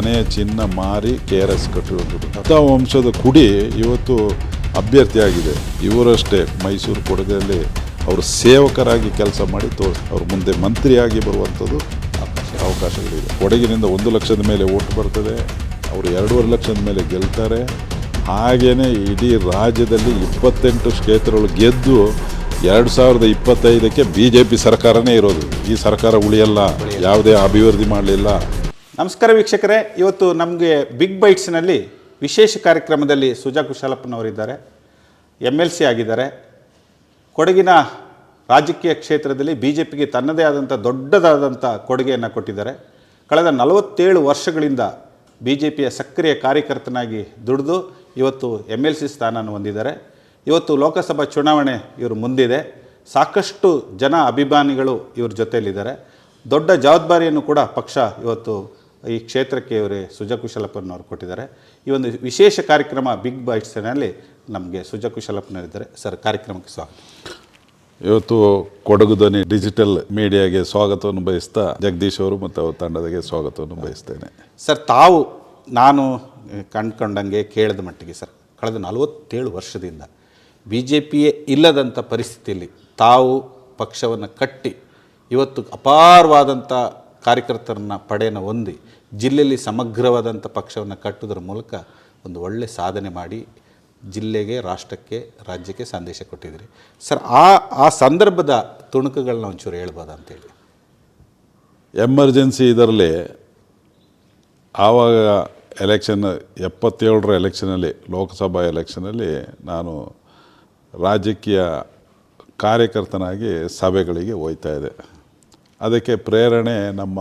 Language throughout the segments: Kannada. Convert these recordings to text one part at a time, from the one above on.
ಮನೆ ಚಿನ್ನ ಮಾರಿ ಕೆ ಆರ್ ಎಸ್ ಕಟ್ಟಿರುವಂಥದ್ದು ವಂಶದ ಕುಡಿ ಇವತ್ತು ಅಭ್ಯರ್ಥಿಯಾಗಿದೆ. ಇವರಷ್ಟೇ, ಮೈಸೂರು ಕೊಡಗಲ್ಲಿ ಅವರು ಸೇವಕರಾಗಿ ಕೆಲಸ ಮಾಡಿ ತೋರ್, ಅವ್ರ ಮುಂದೆ ಮಂತ್ರಿಯಾಗಿ ಬರುವಂಥದ್ದು ಅವಕಾಶಗಳಿದೆ. ಕೊಡಗಿನಿಂದ ಒಂದು ಲಕ್ಷದ ಮೇಲೆ ಓಟ್ ಬರ್ತದೆ, ಅವರು ಎರಡೂವರೆ ಲಕ್ಷದ ಮೇಲೆ ಗೆಲ್ತಾರೆ. ಹಾಗೆಯೇ ಇಡೀ ರಾಜ್ಯದಲ್ಲಿ ಇಪ್ಪತ್ತೆಂಟು ಕ್ಷೇತ್ರಗಳು ಗೆದ್ದು ಎರಡು ಸಾವಿರದ ಇಪ್ಪತ್ತೈದಕ್ಕೆ ಬಿ ಜೆ ಪಿ ಸರ್ಕಾರನೇ ಇರೋದು. ಈ ಸರ್ಕಾರ ಉಳಿಯಲ್ಲ, ಯಾವುದೇ ಅಭಿವೃದ್ಧಿ ಮಾಡಲಿಲ್ಲ. ನಮಸ್ಕಾರ ವೀಕ್ಷಕರೇ. ಇವತ್ತು ನಮಗೆ ಬಿಗ್ ಬೈಟ್ಸ್ನಲ್ಲಿ ವಿಶೇಷ ಕಾರ್ಯಕ್ರಮದಲ್ಲಿ ಸುಜಾ ಕುಶಾಲಪ್ಪನವರಿದ್ದಾರೆ. ಎಂ ಎಲ್ ಸಿ ಆಗಿದ್ದಾರೆ. ಕೊಡಗಿನ ರಾಜಕೀಯ ಕ್ಷೇತ್ರದಲ್ಲಿ ಬಿ ಜೆ ಪಿಗೆ ತನ್ನದೇ ಆದಂಥ ದೊಡ್ಡದಾದಂಥ ಕೊಡುಗೆಯನ್ನು ಕೊಟ್ಟಿದ್ದಾರೆ. ಕಳೆದ ನಲವತ್ತೇಳು ವರ್ಷಗಳಿಂದ ಬಿ ಜೆ ಪಿಯ ಸಕ್ರಿಯ ಕಾರ್ಯಕರ್ತನಾಗಿ ದುಡಿದು ಇವತ್ತು ಎಂ ಎಲ್ ಸಿ ಸ್ಥಾನವನ್ನು ಹೊಂದಿದ್ದಾರೆ. ಇವತ್ತು ಲೋಕಸಭಾ ಚುನಾವಣೆ ಇವರು ಮುಂದಿದೆ. ಸಾಕಷ್ಟು ಜನ ಅಭಿಮಾನಿಗಳು ಇವ್ರ ಜೊತೆಯಲ್ಲಿದ್ದಾರೆ. ದೊಡ್ಡ ಜವಾಬ್ದಾರಿಯನ್ನು ಕೂಡ ಪಕ್ಷ ಇವತ್ತು ಈ ಕ್ಷೇತ್ರಕ್ಕೆ ಇವರೇ ಸುಜಕುಶಲಪ್ಪನವರು ಕೊಟ್ಟಿದ್ದಾರೆ. ಈ ಒಂದು ವಿಶೇಷ ಕಾರ್ಯಕ್ರಮ ಬಿಗ್ ಬೈಟ್ಸ್ನಲ್ಲಿ ನಮಗೆ ಸುಜಕುಶಲಪ್ಪನವರಿದ್ದಾರೆ. ಸರ್ ಕಾರ್ಯಕ್ರಮಕ್ಕೆ ಸ್ವಾಗತ. ಇವತ್ತು ಕೊಡಗು ಧ್ವನಿ ಡಿಜಿಟಲ್ ಮೀಡಿಯಾಗೆ ಸ್ವಾಗತವನ್ನು ಬಯಸ್ತಾ ಜಗದೀಶ್ ಅವರು ಮತ್ತು ಅವ್ರ ತಂಡದಾಗೆ ಸ್ವಾಗತವನ್ನು ಬಯಸ್ತೇನೆ. ಸರ್ ತಾವು ನಾನು ಕಂಡ್ಕೊಂಡಂಗೆ ಕೇಳಿದ ಮಟ್ಟಿಗೆ ಸರ್ ಕಳೆದ ನಲವತ್ತೇಳು ವರ್ಷದಿಂದ ಬಿ ಜೆ ಪಿಯೇ ಇಲ್ಲದಂಥ ಪರಿಸ್ಥಿತಿಯಲ್ಲಿ ತಾವು ಪಕ್ಷವನ್ನು ಕಟ್ಟಿ ಇವತ್ತು ಅಪಾರವಾದಂಥ ಕಾರ್ಯಕರ್ತರನ್ನ ಪಡೆಯನ್ನು ಹೊಂದಿ ಜಿಲ್ಲೆಯಲ್ಲಿ ಸಮಗ್ರವಾದಂಥ ಪಕ್ಷವನ್ನು ಕಟ್ಟುವುದರ ಮೂಲಕ ಒಂದು ಒಳ್ಳೆ ಸಾಧನೆ ಮಾಡಿ ಜಿಲ್ಲೆಗೆ, ರಾಷ್ಟ್ರಕ್ಕೆ, ರಾಜ್ಯಕ್ಕೆ ಸಂದೇಶ ಕೊಟ್ಟಿದ್ದೀರಿ. ಸರ್, ಆ ಆ ಸಂದರ್ಭದ ತುಣುಕುಗಳನ್ನ ಒಂಚೂರು ಹೇಳ್ಬೋದಾ ಅಂತೇಳಿ? ಎಮರ್ಜೆನ್ಸಿ ಇದರಲ್ಲಿ ಆವಾಗ ಎಲೆಕ್ಷನ್, ಎಪ್ಪತ್ತೇಳರ ಎಲೆಕ್ಷನಲ್ಲಿ, ಲೋಕಸಭಾ ಎಲೆಕ್ಷನಲ್ಲಿ ನಾನು ರಾಜಕೀಯ ಕಾರ್ಯಕರ್ತನಾಗಿ ಸಭೆಗಳಿಗೆ ಹೋಯ್ತಾ ಇದೆ ಅದಕ್ಕೆ ಪ್ರೇರಣೆ ನಮ್ಮ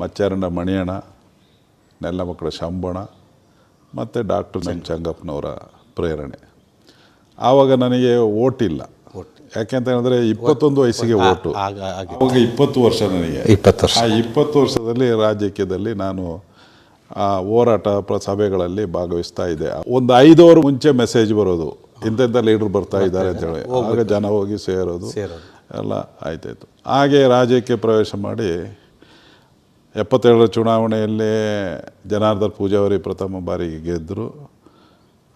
ಮಚ್ಚಾರಂಡ ಮಣಿಯಣ್ಣ ನೆಲ್ಲಮಕ್ಕಳ ಶಂಬಣ ಮತ್ತು ಡಾಕ್ಟರ್ ನಮ್ಮ ಚಂಗಪ್ಪನವರ ಪ್ರೇರಣೆ. ಆವಾಗ ನನಗೆ ಓಟಿಲ್ಲ. ಯಾಕೆಂತ ಹೇಳಿದ್ರೆ ಇಪ್ಪತ್ತೊಂದು ವಯಸ್ಸಿಗೆ ಓಟು. ಅವಾಗ ಇಪ್ಪತ್ತು ವರ್ಷ ನನಗೆ. ಇಪ್ಪತ್ತು ವರ್ಷ. ಆ ಇಪ್ಪತ್ತು ವರ್ಷದಲ್ಲಿ ರಾಜಕೀಯದಲ್ಲಿ ನಾನು ಆ ಹೋರಾಟ ಪ್ರ- ಸಭೆಗಳಲ್ಲಿ ಭಾಗವಹಿಸ್ತಾ ಇದ್ದೆ. ಒಂದು ಐದು ಅವರ್ ಮುಂಚೆ ಮೆಸೇಜ್ ಬರೋದು. ಇಂಥೆಂಥ ಲೀಡರ್ ಬರ್ತಾ ಇದ್ದಾರೆ ಅಂತೇಳಿ. ಆಗ ಜನ ಹೋಗಿ ಸೇರೋದು. ಸೇರೋದು. ಎಲ್ಲ ಆಯ್ತಾಯ್ತು. ಹಾಗೆ ರಾಜ್ಯಕ್ಕೆ ಪ್ರವೇಶ ಮಾಡಿ ಎಪ್ಪತ್ತೇಳರ ಚುನಾವಣೆಯಲ್ಲಿ ಜನಾರ್ದನ್ ಪೂಜಾವರಿ ಪ್ರಥಮ ಬಾರಿಗೆ ಗೆದ್ದರು.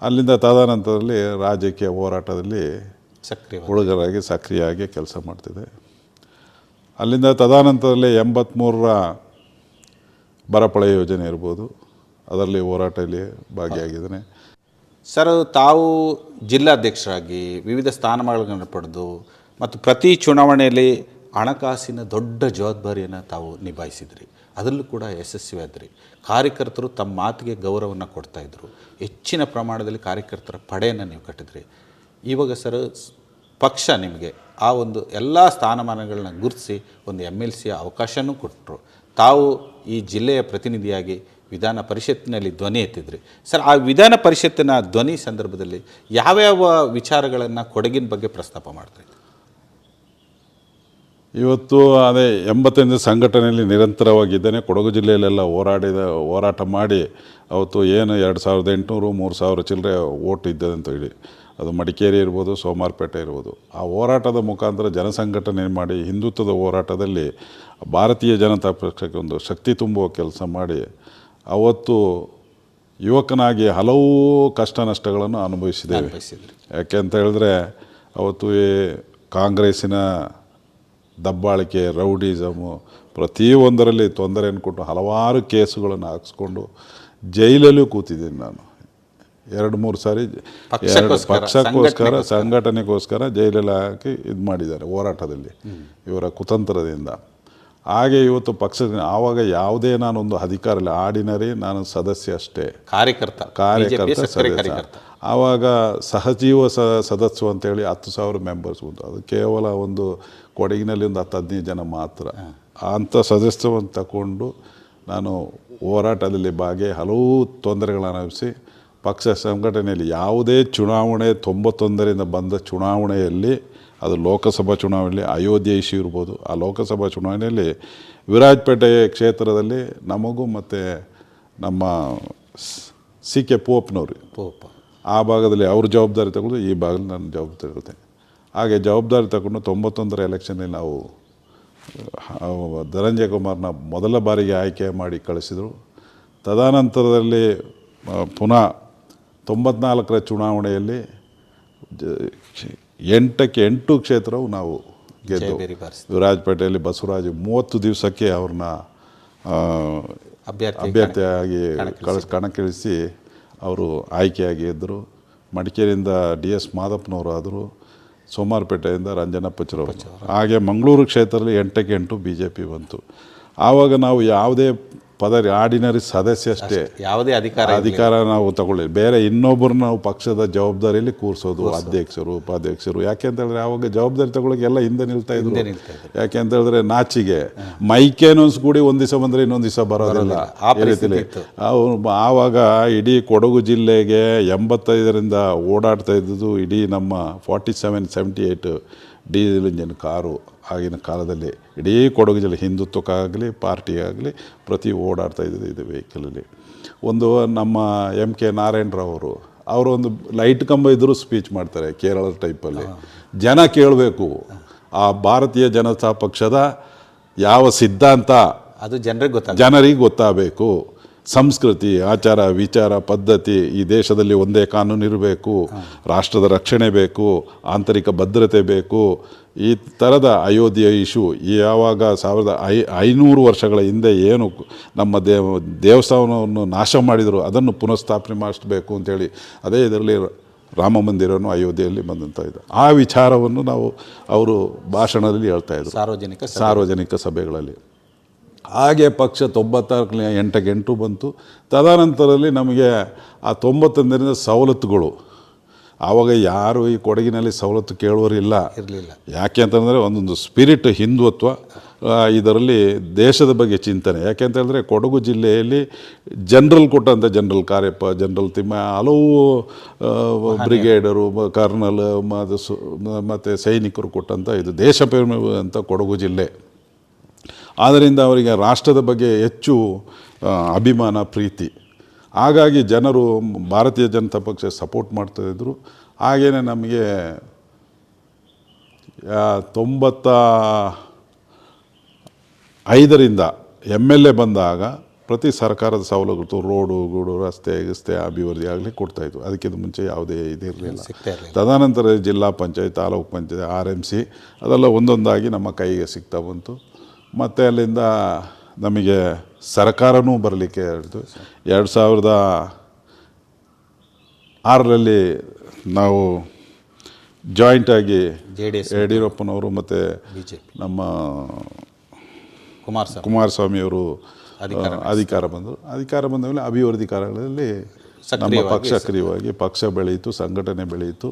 ಅಲ್ಲಿಂದ ತದನಂತರದಲ್ಲಿ ರಾಜಕೀಯ ಹೋರಾಟದಲ್ಲಿ ಸಕ್ರಿಯ ಹುಡುಗರಾಗಿ ಸಕ್ರಿಯಾಗಿ ಕೆಲಸ ಮಾಡ್ತಿದೆ. ಅಲ್ಲಿಂದ ತದನಂತರದಲ್ಲಿ ಎಂಬತ್ತ್ಮೂರರ ಬರಪಳೆ ಯೋಜನೆ ಇರ್ಬೋದು. ಅದರಲ್ಲಿ ಹೋರಾಟದಲ್ಲಿ ಭಾಗಿಯಾಗಿದ್ದೇನೆ. ಸರ್ ತಾವು ಜಿಲ್ಲಾಧ್ಯಕ್ಷರಾಗಿ ವಿವಿಧ ಸ್ಥಾನಮಾನಗಳನ್ನು ಪಡೆದು ಮತ್ತು ಪ್ರತಿ ಚುನಾವಣೆಯಲ್ಲಿ ಹಣಕಾಸಿನ ದೊಡ್ಡ ಜವಾಬ್ದಾರಿಯನ್ನು ತಾವು ನಿಭಾಯಿಸಿದ್ರಿ. ಅದರಲ್ಲೂ ಕೂಡ ಯಶಸ್ವಿಯಾದ್ರಿ ಕಾರ್ಯಕರ್ತರು ತಮ್ಮ ಮಾತಿಗೆ ಗೌರವವನ್ನು ಕೊಡ್ತಾಯಿದ್ರು ಹೆಚ್ಚಿನ ಪ್ರಮಾಣದಲ್ಲಿ ಕಾರ್ಯಕರ್ತರ ಪಡೆಯನ್ನು ನೀವು ಕಟ್ಟಿದ್ರಿ. ಇವಾಗ ಸರ್ ಪಕ್ಷ ನಿಮಗೆ ಆ ಒಂದು ಎಲ್ಲ ಸ್ಥಾನಮಾನಗಳನ್ನ ಗುರುತಿಸಿ ಒಂದು ಎಂ ಎಲ್ ಸಿಯ ಅವಕಾಶನೂ ಕೊಟ್ಟರು ತಾವು ಈ ಜಿಲ್ಲೆಯ ಪ್ರತಿನಿಧಿಯಾಗಿ ವಿಧಾನ ಪರಿಷತ್ತಿನಲ್ಲಿ ಧ್ವನಿ ಎತ್ತಿದ್ರಿ. ಸರ್, ಆ ವಿಧಾನ ಪರಿಷತ್ತಿನ ಧ್ವನಿ ಸಂದರ್ಭದಲ್ಲಿ ಯಾವ್ಯಾವ ವಿಚಾರಗಳನ್ನು ಕೊಡಗಿನ ಬಗ್ಗೆ ಪ್ರಸ್ತಾಪ ಮಾಡ್ತಾರೆ ಇವತ್ತು ಅದೇ ಎಂಬತ್ತೈದು ಸಂಘಟನೆಯಲ್ಲಿ ನಿರಂತರವಾಗಿದ್ದೇನೆ. ಕೊಡಗು ಜಿಲ್ಲೆಯಲ್ಲೆಲ್ಲ ಹೋರಾಡಿದ ಹೋರಾಟ ಮಾಡಿ ಅವತ್ತು ಏನು ಎರಡು ಸಾವಿರದ ಎಂಟುನೂರು ಮೂರು ಸಾವಿರ ಚಿಲ್ಲರೆ ಓಟ್ ಇದ್ದದೆ ಅಂತ ಹೇಳಿ. ಅದು ಮಡಿಕೇರಿ ಇರ್ಬೋದು ಸೋಮಾರಪೇಟೆ ಇರ್ಬೋದು. ಆ ಹೋರಾಟದ ಮುಖಾಂತರ ಜನಸಂಘಟನೆ ಮಾಡಿ ಹಿಂದುತ್ವದ ಹೋರಾಟದಲ್ಲಿ ಭಾರತೀಯ ಜನತಾ ಪಕ್ಷಕ್ಕೆ ಒಂದು ಶಕ್ತಿ ತುಂಬುವ ಕೆಲಸ ಮಾಡಿ ಅವತ್ತು ಯುವಕನಾಗಿ ಹಲವು ಕಷ್ಟ ನಷ್ಟಗಳನ್ನು ಅನುಭವಿಸಿದ್ದೇವೆ. ಯಾಕೆ ಅಂತ ಹೇಳಿದ್ರೆ ಅವತ್ತು ಈ ಕಾಂಗ್ರೆಸ್ಸಿನ ದಬ್ಬಾಳಿಕೆ ರೌಡಿಸಮು ಪ್ರತಿಯೊಂದರಲ್ಲಿ ತೊಂದರೆಯನ್ನು ಕೊಟ್ಟು ಹಲವಾರು ಕೇಸುಗಳನ್ನು ಹಾಕಿಸ್ಕೊಂಡು ಜೈಲಲ್ಲೂ ಕೂತಿದ್ದೀನಿ ನಾನು. ಎರಡು ಮೂರು ಸಾರಿ ಎರಡು ಪಕ್ಷಕ್ಕೋಸ್ಕರ, ಸಂಘಟನೆಗೋಸ್ಕರ. ಜೈಲಲ್ಲಿ ಹಾಕಿ ಇದು ಮಾಡಿದ್ದಾರೆ ಹೋರಾಟದಲ್ಲಿ ಇವರ ಕುತಂತ್ರದಿಂದ. ಹಾಗೆ ಇವತ್ತು ಪಕ್ಷದ ಆವಾಗ ಯಾವುದೇ ನಾನೊಂದು ಅಧಿಕಾರ ಇಲ್ಲ ಆರ್ಡಿನರಿ ನಾನು ಸದಸ್ಯ ಅಷ್ಟೇ. ಕಾರ್ಯಕರ್ತ ಕಾರ್ಯಕರ್ತ ಸದಸ್ಯ. ಆವಾಗ ಸಹಜೀವ ಸ ಸದಸ್ಯು ಅಂತೇಳಿ ಹತ್ತು ಸಾವಿರ ಮೆಂಬರ್ಸ್ ಉಂಟು. ಅದು ಕೇವಲ ಒಂದು ಕೊಡಗಿನಲ್ಲಿ ಒಂದು ಹತ್ತು ಹದಿನೈದು ಜನ ಮಾತ್ರ. ಅಂಥ ಸದಸ್ಯವನ್ನು ತಗೊಂಡು ನಾನು ಹೋರಾಟದಲ್ಲಿ ಭಾಗಿ ಹಲವು ತೊಂದರೆಗಳನ್ನು ಅನುಭವಿಸಿ ಪಕ್ಷ ಸಂಘಟನೆಯಲ್ಲಿ ಯಾವುದೇ ಚುನಾವಣೆ ತೊಂಬತ್ತೊಂದರಿಂದ ಬಂದ ಚುನಾವಣೆಯಲ್ಲಿ ಅದು ಲೋಕಸಭಾ ಚುನಾವಣೆಯಲ್ಲಿ ಅಯೋಧ್ಯೆ ಇಶ್ಯೂ ಇರ್ಬೋದು ಆ ಲೋಕಸಭಾ ಚುನಾವಣೆಯಲ್ಲಿ ವಿರಾಜಪೇಟೆ ಕ್ಷೇತ್ರದಲ್ಲಿ ನಮಗೂ ಮತ್ತು ನಮ್ಮ ಸಿ ಕೆ ಪೋಪ್ನವ್ರಿ. ಪೋಪ. ಆ ಭಾಗದಲ್ಲಿ ಅವ್ರ ಜವಾಬ್ದಾರಿ ತಗೊಂಡು ಈ ಭಾಗದಲ್ಲಿ ನನ್ನ ಜವಾಬ್ದಾರಿ ಇರುತ್ತೆ. ಹಾಗೆ ಜವಾಬ್ದಾರಿ ತಗೊಂಡು ತೊಂಬತ್ತೊಂದರ ಎಲೆಕ್ಷನಲ್ಲಿ ನಾವು ಧನಂಜಯ ಕುಮಾರ್ನ ಮೊದಲ ಬಾರಿಗೆ ಆಯ್ಕೆ ಮಾಡಿ ಕಳಿಸಿದರು. ತದನಂತರದಲ್ಲಿ ಪುನಃ ತೊಂಬತ್ನಾಲ್ಕರ ಚುನಾವಣೆಯಲ್ಲಿ ಎಂಟಕ್ಕೆ ಎಂಟು ಕ್ಷೇತ್ರವು ನಾವು ಗೆದ್ದು ವಿರಾಜಪೇಟೆಯಲ್ಲಿ ಬಸವರಾಜ್ ಮೂವತ್ತು ದಿವಸಕ್ಕೆ ಅವ್ರನ್ನ ಅಭ್ಯರ್ಥಿ ಅಭ್ಯರ್ಥಿಯಾಗಿ ಕಳಿಸ್ ಕಣಕ್ಕಿಳಿಸಿ ಅವರು ಆಯ್ಕೆಯಾಗಿ ಇದ್ದರು ಮಡಿಕೇರಿಯಿಂದ ಡಿ ಎಸ್ ಮಾದಪ್ಪನವರು ಆದರು ಸೋಮಾರಪೇಟೆಯಿಂದ ರಂಜನಪ್ಪಚ್ಚರವರು ಹಾಗೆ ಮಂಗಳೂರು ಕ್ಷೇತ್ರದಲ್ಲಿ ಎಂಟಕ್ಕೆ ಎಂಟು ಬಿ ಜೆ ಪಿ ಬಂತು. ಆವಾಗ ನಾವು ಯಾವುದೇ ಪದ ಆರ್ಡಿನರಿ ಸದಸ್ಯ ಅಷ್ಟೇ. ಯಾವುದೇ ಅಧಿಕಾರ ಅಧಿಕಾರ ನಾವು ತಗೊಳ್ಳಿ ಬೇರೆ ಇನ್ನೊಬ್ಬರು ನಾವು ಪಕ್ಷದ ಜವಾಬ್ದಾರಿಯಲ್ಲಿ ಕೂರಿಸೋದು ಅಧ್ಯಕ್ಷರು ಉಪಾಧ್ಯಕ್ಷರು. ಯಾಕೆ ಅಂತ ಹೇಳಿದ್ರೆ ಆವಾಗ ಜವಾಬ್ದಾರಿ ತಗೊಳ್ಳೋಕೆ ಎಲ್ಲ ಹಿಂದೆ ನಿಲ್ತಾ ಇದ್ರು. ಯಾಕೆ ಅಂತ ಹೇಳಿದ್ರೆ ನಾಚಿಗೆ. ಮೈಕೇನೋನ್ಸ್ ಕೂಡಿ ಒಂದ್ ದಿವಸ ಬಂದ್ರೆ ಇನ್ನೊಂದ್ ದಿವಸ ಬರೋದಿಲ್ಲ. ಆ ರೀತಿಲಿ. ಆವಾಗ ಇಡೀ ಕೊಡಗು ಜಿಲ್ಲೆಗೆ ಎಂಬತ್ತೈದರಿಂದ ಓಡಾಡ್ತಾ ಇದ್ದಿದ್ದು ಇಡೀ ನಮ್ಮ forty seven seventy eight diesel engine car ಆಗಿನ ಕಾಲದಲ್ಲಿ ಇಡೀ ಕೊಡಗು ಜಿಲ್ಲೆ ಹಿಂದುತ್ವಕ್ಕಾಗಲಿ ಪಾರ್ಟಿಗಾಗಲಿ ಪ್ರತಿ ಓಡಾಡ್ತಾ ಇದ್ದಿದ್ದು ಇದು ವೆಹಿಕಲಲ್ಲಿ. ಒಂದು ನಮ್ಮ ಎಂ ಕೆ ನಾರಾಯಣರಾವ್ ಅವರು ಅವರು ಒಂದು ಲೈಟ್ ಕಂಬ ಇದ್ದರೂ ಸ್ಪೀಚ್ ಮಾಡ್ತಾರೆ ಕೇರಳದ ಟೈಪಲ್ಲಿ. ಜನ ಕೇಳಬೇಕು ಆ ಭಾರತೀಯ ಜನತಾ ಪಕ್ಷದ ಯಾವ ಸಿದ್ಧಾಂತ ಅದು ಜನರಿಗೆ ಗೊತ್ತಾಗ ಜನರಿಗೆ ಗೊತ್ತಾಗಬೇಕು. ಸಂಸ್ಕೃತಿ ಆಚಾರ ವಿಚಾರ ಪದ್ಧತಿ ಈ ದೇಶದಲ್ಲಿ ಒಂದೇ ಕಾನೂನು ಇರಬೇಕು ರಾಷ್ಟ್ರದ ರಕ್ಷಣೆ ಬೇಕು ಆಂತರಿಕ ಭದ್ರತೆ ಬೇಕು. ಈ ಥರದ ಅಯೋಧ್ಯೆ ಇಶ್ಯೂ ಯಾವಾಗ ಸಾವಿರದ ಐ ಐನೂರು ವರ್ಷಗಳ ಹಿಂದೆ ಏನು ನಮ್ಮ ದೇವ ದೇವಸ್ಥಾನವನ್ನು ನಾಶ ಮಾಡಿದರು ಅದನ್ನು ಪುನಃಸ್ಥಾಪನೆ ಮಾಡಿಸ್ಬೇಕು ಅಂತೇಳಿ ಅದೇ ಇದರಲ್ಲಿ ರಾಮ ಮಂದಿರವನ್ನು ಅಯೋಧ್ಯೆಯಲ್ಲಿ ಬಂದಂಥ ಇದೆ. ಆ ವಿಚಾರವನ್ನು ನಾವು ಅವರು ಭಾಷಣದಲ್ಲಿ ಹೇಳ್ತಾ ಇದ್ದರು ಸಾರ್ವಜನಿಕ ಸಾರ್ವಜನಿಕ ಸಭೆಗಳಲ್ಲಿ. ಹಾಗೆ ಪಕ್ಷ ತೊಂಬತ್ತಾರನೇ ಎಂಟಕ್ಕೆ ಎಂಟು ಬಂತು. ತದನಂತರದಲ್ಲಿ ನಮಗೆ ಆ ತೊಂಬತ್ತೊಂದರಿಂದ ಸವಲತ್ತುಗಳು. ಆವಾಗ ಯಾರು ಈ ಕೊಡಗಿನಲ್ಲಿ ಸವಲತ್ತು ಕೇಳುವರಿಲ್ಲ ಇರಲಿಲ್ಲ. ಯಾಕೆ ಅಂತಂದರೆ ಒಂದೊಂದು ಸ್ಪಿರಿಟ್ ಹಿಂದುತ್ವ ಇದರಲ್ಲಿ ದೇಶದ ಬಗ್ಗೆ ಚಿಂತನೆ. ಯಾಕೆ ಅಂತ ಹೇಳಿದ್ರೆ ಕೊಡಗು ಜಿಲ್ಲೆಯಲ್ಲಿ ಜನರಲ್ ಕೊಟ್ಟಂಥ ಜನರಲ್ ಕಾರ್ಯಪ್ಪ ಜನರಲ್ ತಿಮ್ಮ ಹಲವು ಬ್ರಿಗೇಡರು ಕರ್ನಲ್ ಮತ್ತು ಮತ್ತು ಸೈನಿಕರು ಕೊಟ್ಟಂಥ ಇದು ದೇಶ ಅಂತ ಕೊಡಗು ಜಿಲ್ಲೆ. ಆದ್ದರಿಂದ ಅವರಿಗೆ ರಾಷ್ಟ್ರದ ಬಗ್ಗೆ ಹೆಚ್ಚು ಅಭಿಮಾನ ಪ್ರೀತಿ. ಹಾಗಾಗಿ ಜನರು ಭಾರತೀಯ ಜನತಾ ಪಕ್ಷ ಸಪೋರ್ಟ್ ಮಾಡ್ತಾಯಿದ್ರು ಹಾಗೆಯೇ ನಮಗೆ ತೊಂಬತ್ತ ಐದರಿಂದ ಎಂ ಎಲ್ ಎ ಬಂದಾಗ ಪ್ರತಿ ಸರ್ಕಾರದ ಸವಲತ್ತು ರೋಡು ಗೂಡು ರಸ್ತೆ ರಸ್ತೆ ಅಭಿವೃದ್ಧಿ ಆಗಲಿ ಕೊಡ್ತಾಯಿದ್ವು ಅದಕ್ಕಿಂತ ಮುಂಚೆ ಯಾವುದೇ ಇದಿರಲಿಲ್ಲ ತದನಂತರ ಜಿಲ್ಲಾ panchayat taluk panchayat R M C ಅದೆಲ್ಲ ಒಂದೊಂದಾಗಿ ನಮ್ಮ ಕೈಗೆ ಸಿಗ್ತಾ ಬಂತು. ಮತ್ತು ಅಲ್ಲಿಂದ ನಮಗೆ ಸರ್ಕಾರನೂ ಬರಲಿಕ್ಕೆ ಹಿಡಿದು ಎರಡು ಸಾವಿರದ ಆರರಲ್ಲಿ ನಾವು ಜಾಯಿಂಟಾಗಿ ಯಡಿಯೂರಪ್ಪನವರು ಮತ್ತು ನಮ್ಮ ಕುಮಾರಸ್ವಾಮಿ. ಕುಮಾರಸ್ವಾಮಿಯವರು ಅಧಿಕಾರ ಬಂದರು ಅಧಿಕಾರ ಬಂದ ಮೇಲೆ ಅಭಿವೃದ್ಧಿ ಕಾರ್ಯಗಳಲ್ಲಿ ನಮ್ಮ ಪಕ್ಷ ಸಕ್ರಿಯವಾಗಿ ಪಕ್ಷ ಬೆಳೆಯಿತು ಸಂಘಟನೆ ಬೆಳೆಯಿತು.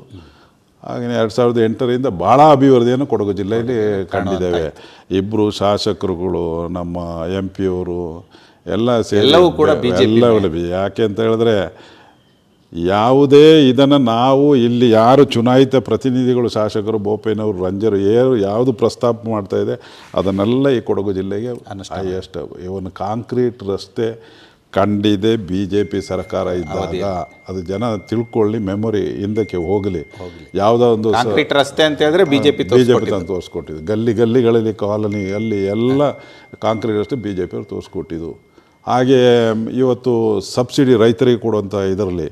ಹಾಗೆಯೇ ಎರಡು ಸಾವಿರದ ಎಂಟರಿಂದ ಭಾಳ ಅಭಿವೃದ್ಧಿಯನ್ನು ಕೊಡಗು ಜಿಲ್ಲೆಯಲ್ಲಿ ಕಂಡಿದ್ದೇವೆ. ಇಬ್ಬರು ಶಾಸಕರುಗಳು ನಮ್ಮ ಎಂ ಪಿಯವರು ಎಲ್ಲ ಸೇರಿ ಎಲ್ಲವೂ ಕೂಡ ಎಲ್ಲವೂ ಎಲ್ಲ ಬಿ- ಯಾಕೆ ಅಂತ ಹೇಳಿದ್ರೆ ಯಾವುದೇ ಇದನ್ನು ನಾವು ಇಲ್ಲಿ ಯಾರು ಚುನಾಯಿತ ಪ್ರತಿನಿಧಿಗಳು ಶಾಸಕರು ಬೋಪಯ್ಯನವರು ರಂಜರು ಏರು ಯಾವುದು ಪ್ರಸ್ತಾಪ ಮಾಡ್ತಾ ಇದೆ ಅದನ್ನೆಲ್ಲ ಈ ಕೊಡಗು ಜಿಲ್ಲೆಗೆ ಹೈಯೆಸ್ಟ್. ಇವನು ಕಾಂಕ್ರೀಟ್ ರಸ್ತೆ ಕಂಡಿದೆ ಬಿ ಜೆ ಪಿ ಸರ್ಕಾರ ಇದ್ದಾಗ. ಅದು ಜನ ತಿಳ್ಕೊಳ್ಳಿ ಮೆಮೊರಿ ಹಿಂದಕ್ಕೆ ಹೋಗಲಿ. ಯಾವುದೋ ಒಂದು ರಸ್ತೆ ಅಂತ ಹೇಳಿದ್ರೆ ಬಿಜೆಪಿ ಜೆ ಪಿ ತಂದು ತೋರಿಸ್ಕೊಟ್ಟಿದ್ದು. ಗಲ್ಲಿ ಗಲ್ಲಿಗಳಲ್ಲಿ ಕಾಲೋನಿ ಅಲ್ಲಿ ಎಲ್ಲ ಕಾಂಕ್ರೀಟ್ ರಸ್ತೆ ಬಿ ಜೆ ಪಿಯವ್ರು ತೋರಿಸ್ಕೊಟ್ಟಿದ್ದು. ಹಾಗೆ ಇವತ್ತು ಸಬ್ಸಿಡಿ ರೈತರಿಗೆ ಕೊಡುವಂಥ ಇದರಲ್ಲಿ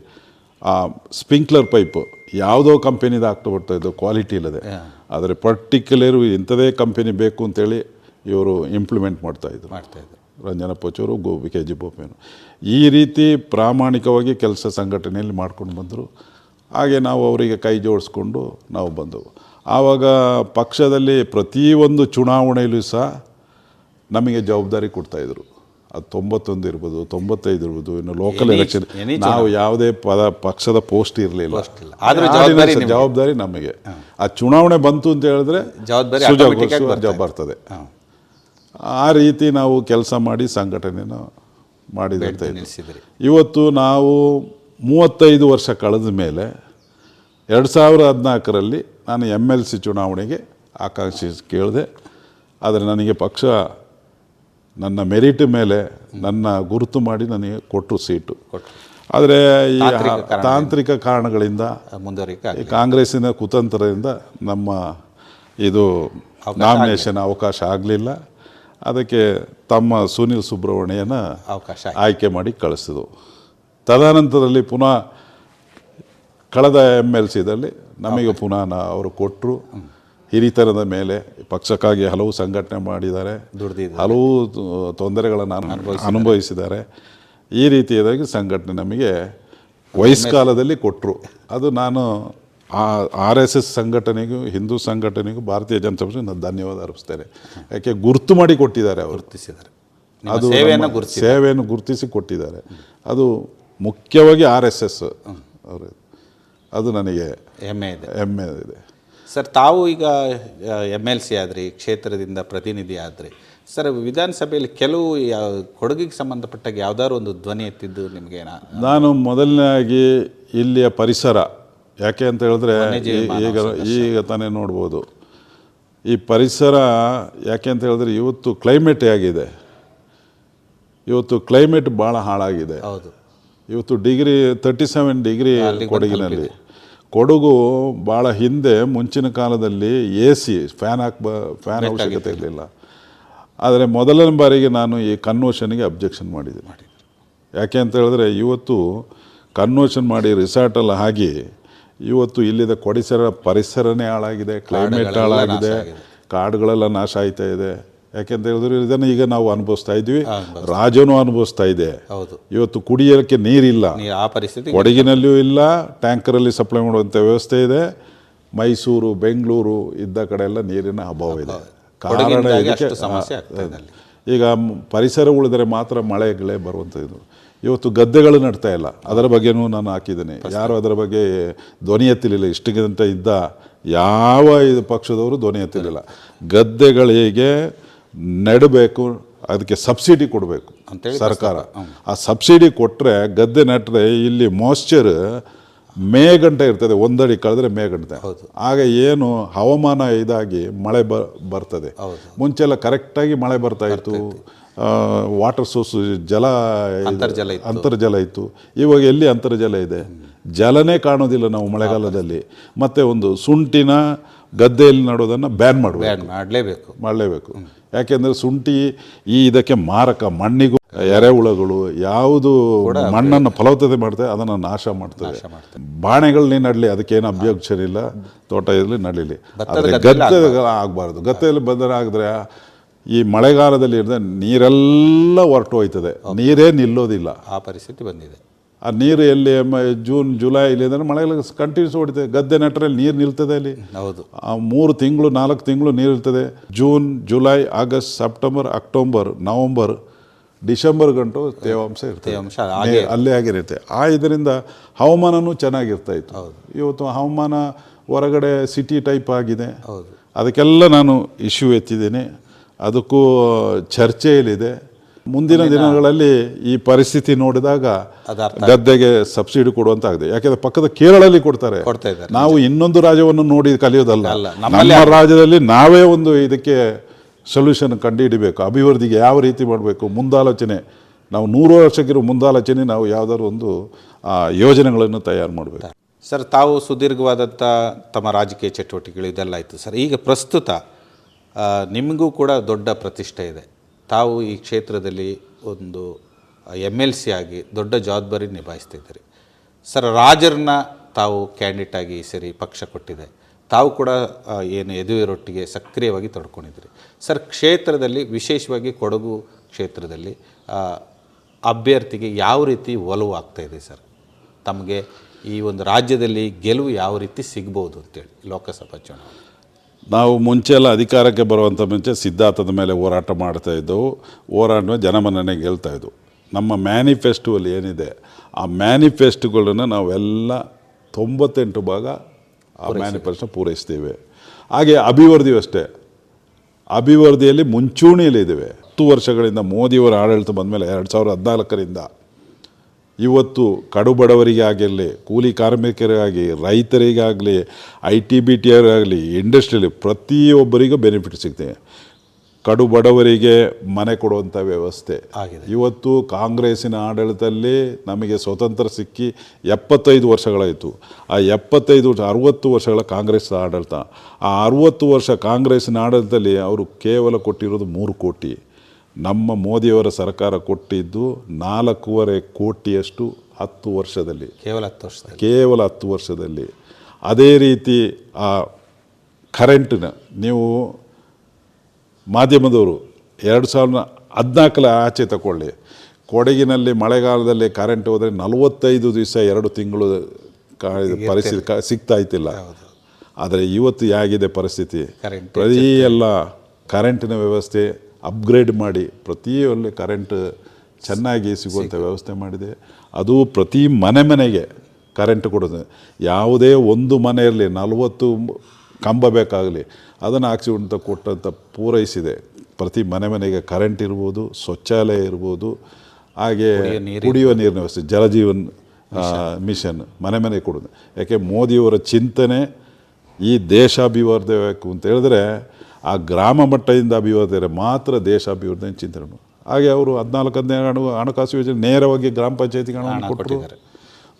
ಆ ಸ್ಪ್ರಿಂಕ್ಲರ್ ಪೈಪ್ ಯಾವುದೋ ಕಂಪೆನಿದು ಆಗ್ತಾ ಬರ್ತಾ ಇದ್ದು ಕ್ವಾಲಿಟಿ ಇಲ್ಲದೆ. ಆದರೆ ಪರ್ಟಿಕ್ಯುಲರ್ ಇಂಥದೇ ಕಂಪೆನಿ ಬೇಕು ಅಂತೇಳಿ ಇವರು ಇಂಪ್ಲಿಮೆಂಟ್ ಮಾಡ್ತಾಯಿದ್ರು ಮಾಡ್ತಾ ಇದ್ರು. ರಂಜನ ಪೋಚೂರು ಗೋ ಕೆ ಜಿ ಬೋಪೇನು. ಈ ರೀತಿ ಪ್ರಾಮಾಣಿಕವಾಗಿ ಕೆಲಸ ಸಂಘಟನೆಯಲ್ಲಿ ಮಾಡ್ಕೊಂಡು ಬಂದರು. ಹಾಗೆ ನಾವು ಅವರಿಗೆ ಕೈ ಜೋಡಿಸ್ಕೊಂಡು ನಾವು ಬಂದವು. ಆವಾಗ ಪಕ್ಷದಲ್ಲಿ ಪ್ರತಿಯೊಂದು ಚುನಾವಣೆಯಲ್ಲೂ ಸಹ ನಮಗೆ ಜವಾಬ್ದಾರಿ ಕೊಡ್ತಾಯಿದ್ರು ಅದು ತೊಂಬತ್ತೊಂದು ಇರ್ಬೋದು ತೊಂಬತ್ತೈದು ಇರ್ಬೋದು ಇನ್ನು ಲೋಕಲ್ ಎಲೆಕ್ಷನ್ ನಾವು ಯಾವುದೇ ಪದ ಪಕ್ಷದ ಪೋಸ್ಟ್ ಇರಲಿಲ್ಲ. ಜವಾಬ್ದಾರಿ ನಿಮ್ಗೆ. ಆ ಚುನಾವಣೆ ಬಂತು ಅಂತ ಹೇಳಿದ್ರೆ ಜವಾಬ್ದಾರಿ ಬರ್ತದೆ. ಆ ರೀತಿ ನಾವು ಕೆಲಸ ಮಾಡಿ ಸಂಘಟನೆನ ಮಾಡಿದಂತ ಇವತ್ತು ನಾವು ಮೂವತ್ತೈದು ವರ್ಷ ಕಳೆದ ಮೇಲೆ ಎರಡು ಸಾವಿರ ಹದಿನಾಲ್ಕರಲ್ಲಿ ನಾನು ಎಂ ಎಲ್ ಸಿ ಚುನಾವಣೆಗೆ ಆಕಾಂಕ್ಷಿ ಕೇಳಿದೆ. ಆದರೆ ನನಗೆ ಪಕ್ಷ ನನ್ನ ಮೆರಿಟ್ ಮೇಲೆ ನನ್ನ ಗುರುತು ಮಾಡಿ ನನಗೆ ಕೊಟ್ಟರು ಸೀಟು. ಆದರೆ ಈ ತಾಂತ್ರಿಕ ಕಾರಣಗಳಿಂದ. ಮುಂದುವರಿಕೆ ಈ ಕಾಂಗ್ರೆಸ್ಸಿನ ಕುತಂತ್ರದಿಂದ ನಮ್ಮ ಇದು ನಾಮಿನೇಷನ್ ಅವಕಾಶ ಆಗಲಿಲ್ಲ. ಅದಕ್ಕೆ ತಮ್ಮ ಸುನಿಲ್ ಸುಬ್ರಹ್ಮಣ್ಯನ ಅವಕಾಶ ಆಯ್ಕೆ ಮಾಡಿ ಕಳಿಸಿದ್ರು. ತದನಂತರದಲ್ಲಿ ಪುನಃ ಕಳೆದ ಎಂ ಎಲ್ ಸಿದಲ್ಲಿ ನಮಗೆ ಪುನಃ ನಾ ಅವರು ಕೊಟ್ಟರು ಹಿರಿತನದ ಮೇಲೆ ಪಕ್ಷಕ್ಕಾಗಿ ಹಲವು ಸಂಘಟನೆ ಮಾಡಿದ್ದಾರೆ. ಹಲವು ತೊಂದರೆಗಳನ್ನು ಅನುಭವಿಸಿದ್ದಾರೆ. ಈ ರೀತಿಯಾಗಿ ಸಂಘಟನೆ ನಮಗೆ ವಯಸ್ಕಾಲದಲ್ಲಿ ಕೊಟ್ಟರು ಅದು ನಾನು ಆರ್ ಎಸ್ ಎಸ್ ಸಂಘಟನೆಗೂ ಹಿಂದೂ ಸಂಘಟನೆಗೂ ಭಾರತೀಯ ಜನತಾ ಪಕ್ಷ ನಾನು ಧನ್ಯವಾದ ಅರ್ಪಿಸ್ತೇನೆ. ಯಾಕೆ ಗುರುತು ಮಾಡಿ ಕೊಟ್ಟಿದ್ದಾರೆ ಅವರು. ಗುರುತಿಸಿದ್ದಾರೆ. ಅದು ಸೇವೆಯನ್ನು ಗುರುತಿಸಿ ಸೇವೆಯನ್ನು ಗುರುತಿಸಿ ಕೊಟ್ಟಿದ್ದಾರೆ. ಅದು ಮುಖ್ಯವಾಗಿ ಆರ್ ಎಸ್ ಎಸ್ ಅವರು. ಅದು ನನಗೆ ಹೆಮ್ಮೆ ಇದೆ. ಹೆಮ್ಮೆ ಇದೆ. ಸರ್ ತಾವು ಈಗ ಎಂ ಎಲ್ ಸಿ ಆದ್ರಿ ಕ್ಷೇತ್ರದಿಂದ ಪ್ರತಿನಿಧಿ ಆದ್ರಿ. ಸರ್ ವಿಧಾನಸಭೆಯಲ್ಲಿ ಕೆಲವು ಯಾವ ಕೊಡಗಿಗೆ ಸಂಬಂಧಪಟ್ಟಾಗ ಯಾವ್ದಾದ್ರು ಒಂದು ಧ್ವನಿ ಎತ್ತಿದ್ದು ನಿಮಗೆ ನಾನು ಮೊದಲನೇದಾಗಿ ಇಲ್ಲಿಯ ಪರಿಸರ. ಯಾಕೆ ಅಂತ ಹೇಳಿದ್ರೆ ಈಗ ಈಗ ತಾನೇ ನೋಡ್ಬೋದು. ಈ ಪರಿಸರ ಯಾಕೆ ಅಂತ ಹೇಳಿದ್ರೆ ಇವತ್ತು ಕ್ಲೈಮೇಟ್ ಆಗಿದೆ ಇವತ್ತು ಕ್ಲೈಮೇಟ್ ಭಾಳ ಹಾಳಾಗಿದೆ. ಹೌದು. ಇವತ್ತು ಡಿಗ್ರಿ ತರ್ಟಿ ಸೆವೆನ್ ಡಿಗ್ರಿ ಕೊಡಗಿನಲ್ಲಿ. ಕೊಡಗು ಭಾಳ ಹಿಂದೆ ಮುಂಚಿನ ಕಾಲದಲ್ಲಿ ಎ ಸಿ ಫ್ಯಾನ್ ಹಾಕ್ಬ ಫ್ಯಾನ್ ಅವಶ್ಯಕತೆ ಇರಲಿಲ್ಲ. ಆದರೆ ಮೊದಲನೇ ಬಾರಿಗೆ ನಾನು ಈ ಕನ್ವೋಷನ್ಗೆ ಅಬ್ಜೆಕ್ಷನ್ ಮಾಡಿದ್ದೀನಿ. ಯಾಕೆ ಅಂತ ಹೇಳಿದ್ರೆ ಇವತ್ತು ಕನ್ವರ್ಷನ್ ಮಾಡಿ ರಿಸಾರ್ಟಲ್ಲಿ ಆಗಿ ಇವತ್ತು ಇಲ್ಲಿದ ಕೊಡಿಸರ ಪರಿಸರನೇ ಹಾಳಾಗಿದೆ ಕ್ಲೈಮೇಟ್ ಹಾಳಾಗಿದೆ ಕಾಡುಗಳೆಲ್ಲ ನಾಶ ಆಯ್ತಾ ಇದೆ. ಯಾಕೆಂತ ಹೇಳಿದ್ರೆ ಇದನ್ನು ಈಗ ನಾವು ಅನುಭವಿಸ್ತಾ ಇದ್ವಿ ರಾಜನೂ ಅನುಭವಿಸ್ತಾ ಇದೆ. ಇವತ್ತು ಕುಡಿಯೋಕ್ಕೆ ನೀರಿಲ್ಲ. ಕೊಡಗಿನಲ್ಲಿಯೂ ಇಲ್ಲ ಟ್ಯಾಂಕರಲ್ಲಿ ಸಪ್ಲೈ ಮಾಡುವಂಥ ವ್ಯವಸ್ಥೆ ಇದೆ. ಮೈಸೂರು ಬೆಂಗಳೂರು ಇದ್ದ ಕಡೆ ಎಲ್ಲ ನೀರಿನ ಅಭಾವ ಇದೆ. ಕಾರಣ ಈಗ ಪರಿಸರ ಉಳಿದರೆ ಮಾತ್ರ ಮಳೆಗಳೇ ಗಿಳೆ ಬರುವಂಥದ್ದು. ಇವತ್ತು ಗದ್ದೆಗಳು ನಡ್ತಾ ಇಲ್ಲ. ಅದರ ಬಗ್ಗೆನೂ ನಾನು ಹಾಕಿದ್ದೀನಿ. ಯಾರು ಅದರ ಬಗ್ಗೆ ಧ್ವನಿ ಎತ್ತಲಿಲ್ಲ ಇಷ್ಟಗಂತ ಇದ್ದ ಯಾವ ಇದು ಪಕ್ಷದವರು ಧ್ವನಿ ಗದ್ದೆಗಳು ಗದ್ದೆಗಳಿಗೆ ನೆಡಬೇಕು ಅದಕ್ಕೆ ಸಬ್ಸಿಡಿ ಕೊಡಬೇಕು ಅಂತೇಳಿ ಸರ್ಕಾರ. ಆ ಸಬ್ಸಿಡಿ ಕೊಟ್ಟರೆ ಗದ್ದೆ ನೆಟ್ಟರೆ ಇಲ್ಲಿ ಮಾಯ್ಶ್ಚರ್ ಮೇ ಗಂಟೆ ಇರ್ತದೆ. ಒಂದಡಿ ಕಳೆದ್ರೆ ಮೇ ಗಂಟೆ ಆಗ ಏನು ಹವಾಮಾನ ಇದಾಗಿ ಮಳೆ ಬ ಬರ್ತದೆ. ಮುಂಚೆಲ್ಲ ಕರೆಕ್ಟಾಗಿ ಮಳೆ ಬರ್ತಾ ಇತ್ತು. ವಾಟರ್ ಸೋರ್ಸ್ ಜಲ ಅಂತರ್ಜಲ. ಅಂತರ್ಜಲ ಇತ್ತು. ಇವಾಗ ಎಲ್ಲಿ ಅಂತರ್ಜಲ ಇದೆ? ಜಲನೇ ಕಾಣೋದಿಲ್ಲ ನಾವು ಮಳೆಗಾಲದಲ್ಲಿ. ಮತ್ತೆ ಒಂದು ಸುಂಟಿನ ಗದ್ದೆಯಲ್ಲಿ ನಡೋದನ್ನು ಬ್ಯಾನ್ ಮಾಡಬೇಕು. ಮಾಡಲೇಬೇಕು. ಮಾಡಲೇಬೇಕು. ಯಾಕೆಂದರೆ ಶುಂಠಿ ಈ ಇದಕ್ಕೆ ಮಾರಕ. ಮಣ್ಣಿಗೂ ಎರೆಹುಳಗಳು ಯಾವುದು ಮಣ್ಣನ್ನು ಫಲವತ್ತತೆ ಮಾಡ್ತದೆ ಅದನ್ನು ನಾಶ ಮಾಡ್ತದೆ. ಬಾಣೆಗಳನ್ನ ನಡಲಿ ಅದಕ್ಕೇನು ಅಭ್ಯಕ್ಷರಿಲ್ಲ ತೋಟ ಇರಲಿ ನಡೀಲಿ ಆದರೆ ಗದ್ದೆ ಆಗಬಾರ್ದು. ಗದ್ದೆಯಲ್ಲಿ ಬಂದರೆ ಆಗಿದ್ರೆ ಈ ಮಳೆಗಾಲದಲ್ಲಿ ಇರದೆ ನೀರೆಲ್ಲ ಹೊರಟು ಹೋಯ್ತದೆ. ನೀರೇ ನಿಲ್ಲೋದಿಲ್ಲ. ಆ ಪರಿಸ್ಥಿತಿ ಬಂದಿದೆ. ಆ ನೀರು ಎಲ್ಲಿ ಜೂನ್ ಜುಲೈ ಇಲ್ಲಿ ಅಂದರೆ ಮಳೆಗಾಲ ಕಂಟಿನ್ಯೂಸ್ ಹೊಡಿತದೆ. ಗದ್ದೆ ನೆಟ್ಟರೆ ನೀರು ನಿಲ್ತದೆ ಅಲ್ಲಿ. ಹೌದು. ಆ ಮೂರು ತಿಂಗಳು ನಾಲ್ಕು ತಿಂಗಳು ನೀರು ಇರ್ತದೆ June July August September October November December ಗಂಟು ತೇವಾಂಶ ಇರ್ತದೆ. ಅಲ್ಲೇ ಆಗಿರುತ್ತೆ. ಆ ಇದರಿಂದ ಹವಾಮಾನನೂ ಚೆನ್ನಾಗಿರ್ತಾ ಇತ್ತು. ಇವತ್ತು ಹವಾಮಾನ ಹೊರಗಡೆ ಸಿಟಿ ಟೈಪ್ ಆಗಿದೆ. ಹೌದು. ಅದಕ್ಕೆಲ್ಲ ನಾನು ಇಶ್ಯೂ ಎತ್ತಿದ್ದೀನಿ. ಅದಕ್ಕೂ ಚರ್ಚೆಯಲ್ಲಿದೆ. ಮುಂದಿನ ದಿನಗಳಲ್ಲಿ ಈ ಪರಿಸ್ಥಿತಿ ನೋಡಿದಾಗ ಗದ್ದೆಗೆ ಸಬ್ಸಿಡಿ ಕೊಡುವಂತ ಆಗಿದೆ ಯಾಕೆಂದ್ರೆ ಪಕ್ಕದ ಕೇರಳಲ್ಲಿ ಕೊಡ್ತಾರೆ. ಕೊಡ್ತಾ ನಾವು ಇನ್ನೊಂದು ರಾಜ್ಯವನ್ನು ನೋಡಿ ಕಲಿಯೋದಲ್ಲ. ನಮ್ಮ ರಾಜ್ಯದಲ್ಲಿ ನಾವೇ ಒಂದು ಇದಕ್ಕೆ ಸೊಲ್ಯೂಷನ್ ಕಂಡುಹಿಡಿಬೇಕು. ಅಭಿವೃದ್ಧಿಗೆ ಯಾವ ರೀತಿ ಮಾಡಬೇಕು? ಮುಂದಾಲೋಚನೆ. ನಾವು ನೂರು ವರ್ಷಕ್ಕಿರೋ ಮುಂದಾಲೋಚನೆ ನಾವು ಯಾವ್ದಾದ್ರು ಒಂದು ಯೋಜನೆಗಳನ್ನು ತಯಾರು ಮಾಡಬೇಕು. ಸರ್ ತಾವು ಸುದೀರ್ಘವಾದಂಥ ತಮ್ಮ ರಾಜಕೀಯ ಚಟುವಟಿಕೆಗಳು ಇದೆಲ್ಲ ಆಯಿತು ಸರ್. ಈಗ ಪ್ರಸ್ತುತ ನಿಮಗೂ ಕೂಡ ದೊಡ್ಡ ಪ್ರತಿಷ್ಠೆ ಇದೆ. ತಾವು ಈ ಕ್ಷೇತ್ರದಲ್ಲಿ ಒಂದು ಎಂ ಎಲ್ ಸಿ ಆಗಿ ದೊಡ್ಡ ಜವಾಬ್ದಾರಿ ನಿಭಾಯಿಸ್ತಿದ್ದೀರಿ. ಸರ್, ರಾಜರನ್ನ ತಾವು ಕ್ಯಾಂಡಿಡೇಟ್ ಆಗಿ ಸರಿ ಪಕ್ಷ ಕೊಟ್ಟಿದೆ. ತಾವು ಕೂಡ ಏನು ಯದುವೀರೊಟ್ಟಿಗೆ ಸಕ್ರಿಯವಾಗಿ ತೊಡ್ಕೊಂಡಿದ್ದೀರಿ. ಸರ್, ಕ್ಷೇತ್ರದಲ್ಲಿ, ವಿಶೇಷವಾಗಿ ಕೊಡಗು ಕ್ಷೇತ್ರದಲ್ಲಿ ಅಭ್ಯರ್ಥಿಗೆ ಯಾವ ರೀತಿ ಒಲವು ಆಗ್ತಾ ಇದೆ ಸರ್? ತಮಗೆ ಈ ಒಂದು ರಾಜ್ಯದಲ್ಲಿ ಗೆಲುವು ಯಾವ ರೀತಿ ಸಿಗ್ಬೋದು ಅಂತೇಳಿ, ಲೋಕಸಭಾ ಚುನಾವಣೆ. ನಾವು ಮುಂಚೆ ಎಲ್ಲ ಅಧಿಕಾರಕ್ಕೆ ಬರುವಂಥ ಮುಂಚೆ ಸಿದ್ಧಾಂತದ ಮೇಲೆ ಹೋರಾಟ ಮಾಡ್ತಾ ಇದ್ದವು. ಹೋರಾಟ ಜನಮನ್ನಣೆ ಗೆಲ್ತಾ ಇದ್ದವು. ನಮ್ಮ ಮ್ಯಾನಿಫೆಸ್ಟೋಲ್ಲಿ ಏನಿದೆ ಆ ಮ್ಯಾನಿಫೆಸ್ಟೋಗಳನ್ನು ನಾವೆಲ್ಲ ತೊಂಬತ್ತೆಂಟು ಭಾಗ ಆ ಮ್ಯಾನಿಫೆಸ್ಟೋ ಪೂರೈಸ್ತೇವೆ ಹಾಗೆ ಅಭಿವೃದ್ಧಿ ಅಷ್ಟೇ. ಅಭಿವೃದ್ಧಿಯಲ್ಲಿ ಮುಂಚೂಣಿಯಲ್ಲಿದ್ದೇವೆ. ಹತ್ತು ವರ್ಷಗಳಿಂದ ಮೋದಿಯವರ ಆಡಳಿತ ಬಂದಮೇಲೆ ಎರಡು ಸಾವಿರದ ಹದಿನಾಲ್ಕರಿಂದ ಇವತ್ತು ಕಡು ಬಡವರಿಗೆ ಆಗಿರಲಿ ಕೂಲಿ ಕಾರ್ಮಿಕರಿಗಾಗಿ ರೈತರಿಗಾಗಲಿ ಐ ಟಿ ಬಿ ಟಿ ಆಗಲಿ ಇಂಡಸ್ಟ್ರಿಯಲ್ಲಿ ಪ್ರತಿಯೊಬ್ಬರಿಗೂ ಬೆನಿಫಿಟ್ ಸಿಗ್ತದೆ. ಕಡು ಬಡವರಿಗೆ ಮನೆ ಕೊಡುವಂಥ ವ್ಯವಸ್ಥೆ. ಆಗಿದೆ. ಇವತ್ತು ಕಾಂಗ್ರೆಸ್ಸಿನ ಆಡಳಿತದಲ್ಲಿ ನಮಗೆ ಸ್ವತಂತ್ರ ಸಿಕ್ಕಿ ಎಪ್ಪತ್ತೈದು ವರ್ಷಗಳಾಯಿತು. ಆ ಎಪ್ಪತ್ತೈದು ವರ್ಷ ಅರುವತ್ತು ವರ್ಷಗಳ ಕಾಂಗ್ರೆಸ್ ಆಡಳಿತ. ಆ ಅರುವತ್ತು ವರ್ಷ ಕಾಂಗ್ರೆಸ್ಸಿನ ಆಡಳಿತದಲ್ಲಿ ಅವರು ಕೇವಲ ಕೊಟ್ಟಿರೋದು ಮೂರು ಕೋಟಿ. ನಮ್ಮ ಮೋದಿಯವರ ಸರ್ಕಾರ ಕೊಟ್ಟಿದ್ದು ನಾಲ್ಕೂವರೆ ಕೋಟಿಯಷ್ಟು ಹತ್ತು ವರ್ಷದಲ್ಲಿ. ಕೇವಲ ಹತ್ತು ವರ್ಷ ಕೇವಲ ಹತ್ತು ವರ್ಷದಲ್ಲಿ. ಅದೇ ರೀತಿ ಆ ಕರೆಂಟಿನ ನೀವು ಮಾಧ್ಯಮದವರು ಎರಡು ಸಾವಿರದ ಹದಿನಾಲ್ಕಲ ಆಚೆ ತಗೊಳ್ಳಿ ಕೊಡಗಿನಲ್ಲಿ ಮಳೆಗಾಲದಲ್ಲಿ ಕರೆಂಟ್ ಹೋದರೆ ನಲವತ್ತೈದು ದಿವಸ ಎರಡು ತಿಂಗಳು ಪರಿಸ್ಥಿತಿ ಸಿಗ್ತಾ ಇತ್ತಿಲ್ಲ. ಆದರೆ ಇವತ್ತು ಹೇಗಿದೆ ಪರಿಸ್ಥಿತಿ? ಕರೆಂಟ್ ಪ್ರತಿ ಎಲ್ಲ ಕರೆಂಟಿನ ವ್ಯವಸ್ಥೆ ಅಪ್ಗ್ರೇಡ್ ಮಾಡಿ ಪ್ರತಿಯೊಂದು ಕರೆಂಟ್ ಚೆನ್ನಾಗಿ ಸಿಗುವಂಥ ವ್ಯವಸ್ಥೆ ಮಾಡಿದೆ. ಅದು ಪ್ರತಿ ಮನೆ ಮನೆಗೆ ಕರೆಂಟ್ ಕೊಡೋದು ಯಾವುದೇ ಒಂದು ಮನೆಯಲ್ಲಿ ನಲವತ್ತು ಕಂಬ ಬೇಕಾಗಲಿ ಅದನ್ನು ಹಾಕ್ಸಿಕೊಂತ ಕೊಟ್ಟಂಥ ಪೂರೈಸಿದೆ. ಪ್ರತಿ ಮನೆ ಮನೆಗೆ ಕರೆಂಟ್ ಇರ್ಬೋದು ಶೌಚಾಲಯ ಇರ್ಬೋದು ಹಾಗೆ ಕುಡಿಯುವ ನೀರಿನ ವ್ಯವಸ್ಥೆ ಜಲಜೀವನ್ ಮಿಷನ್. ಮನೆ ಮನೆಗೆ ಕೊಡೋದು ಯಾಕೆ ಮೋದಿಯವರ ಚಿಂತನೆ ಈ ದೇಶ ಅಭಿವೃದ್ಧಿ ಆಗಬೇಕು ಅಂತ ಹೇಳಿದ್ರೆ ಆ ಗ್ರಾಮ ಮಟ್ಟದಿಂದ ಅಭಿವೃದ್ಧಿ ಮಾತ್ರ ದೇಶ ಅಭಿವೃದ್ಧಿ ಚಿಂತನೆ. ಹಾಗೆ ಅವರು ಹದಿನಾಲ್ಕು ಹದಿನೈದು ಹಣ ಹಣಕಾಸು ಯೋಜನೆ ನೇರವಾಗಿ ಗ್ರಾಮ ಪಂಚಾಯತಿಗೆ ಹಣವನ್ನು ಕೊಟ್ಟರು.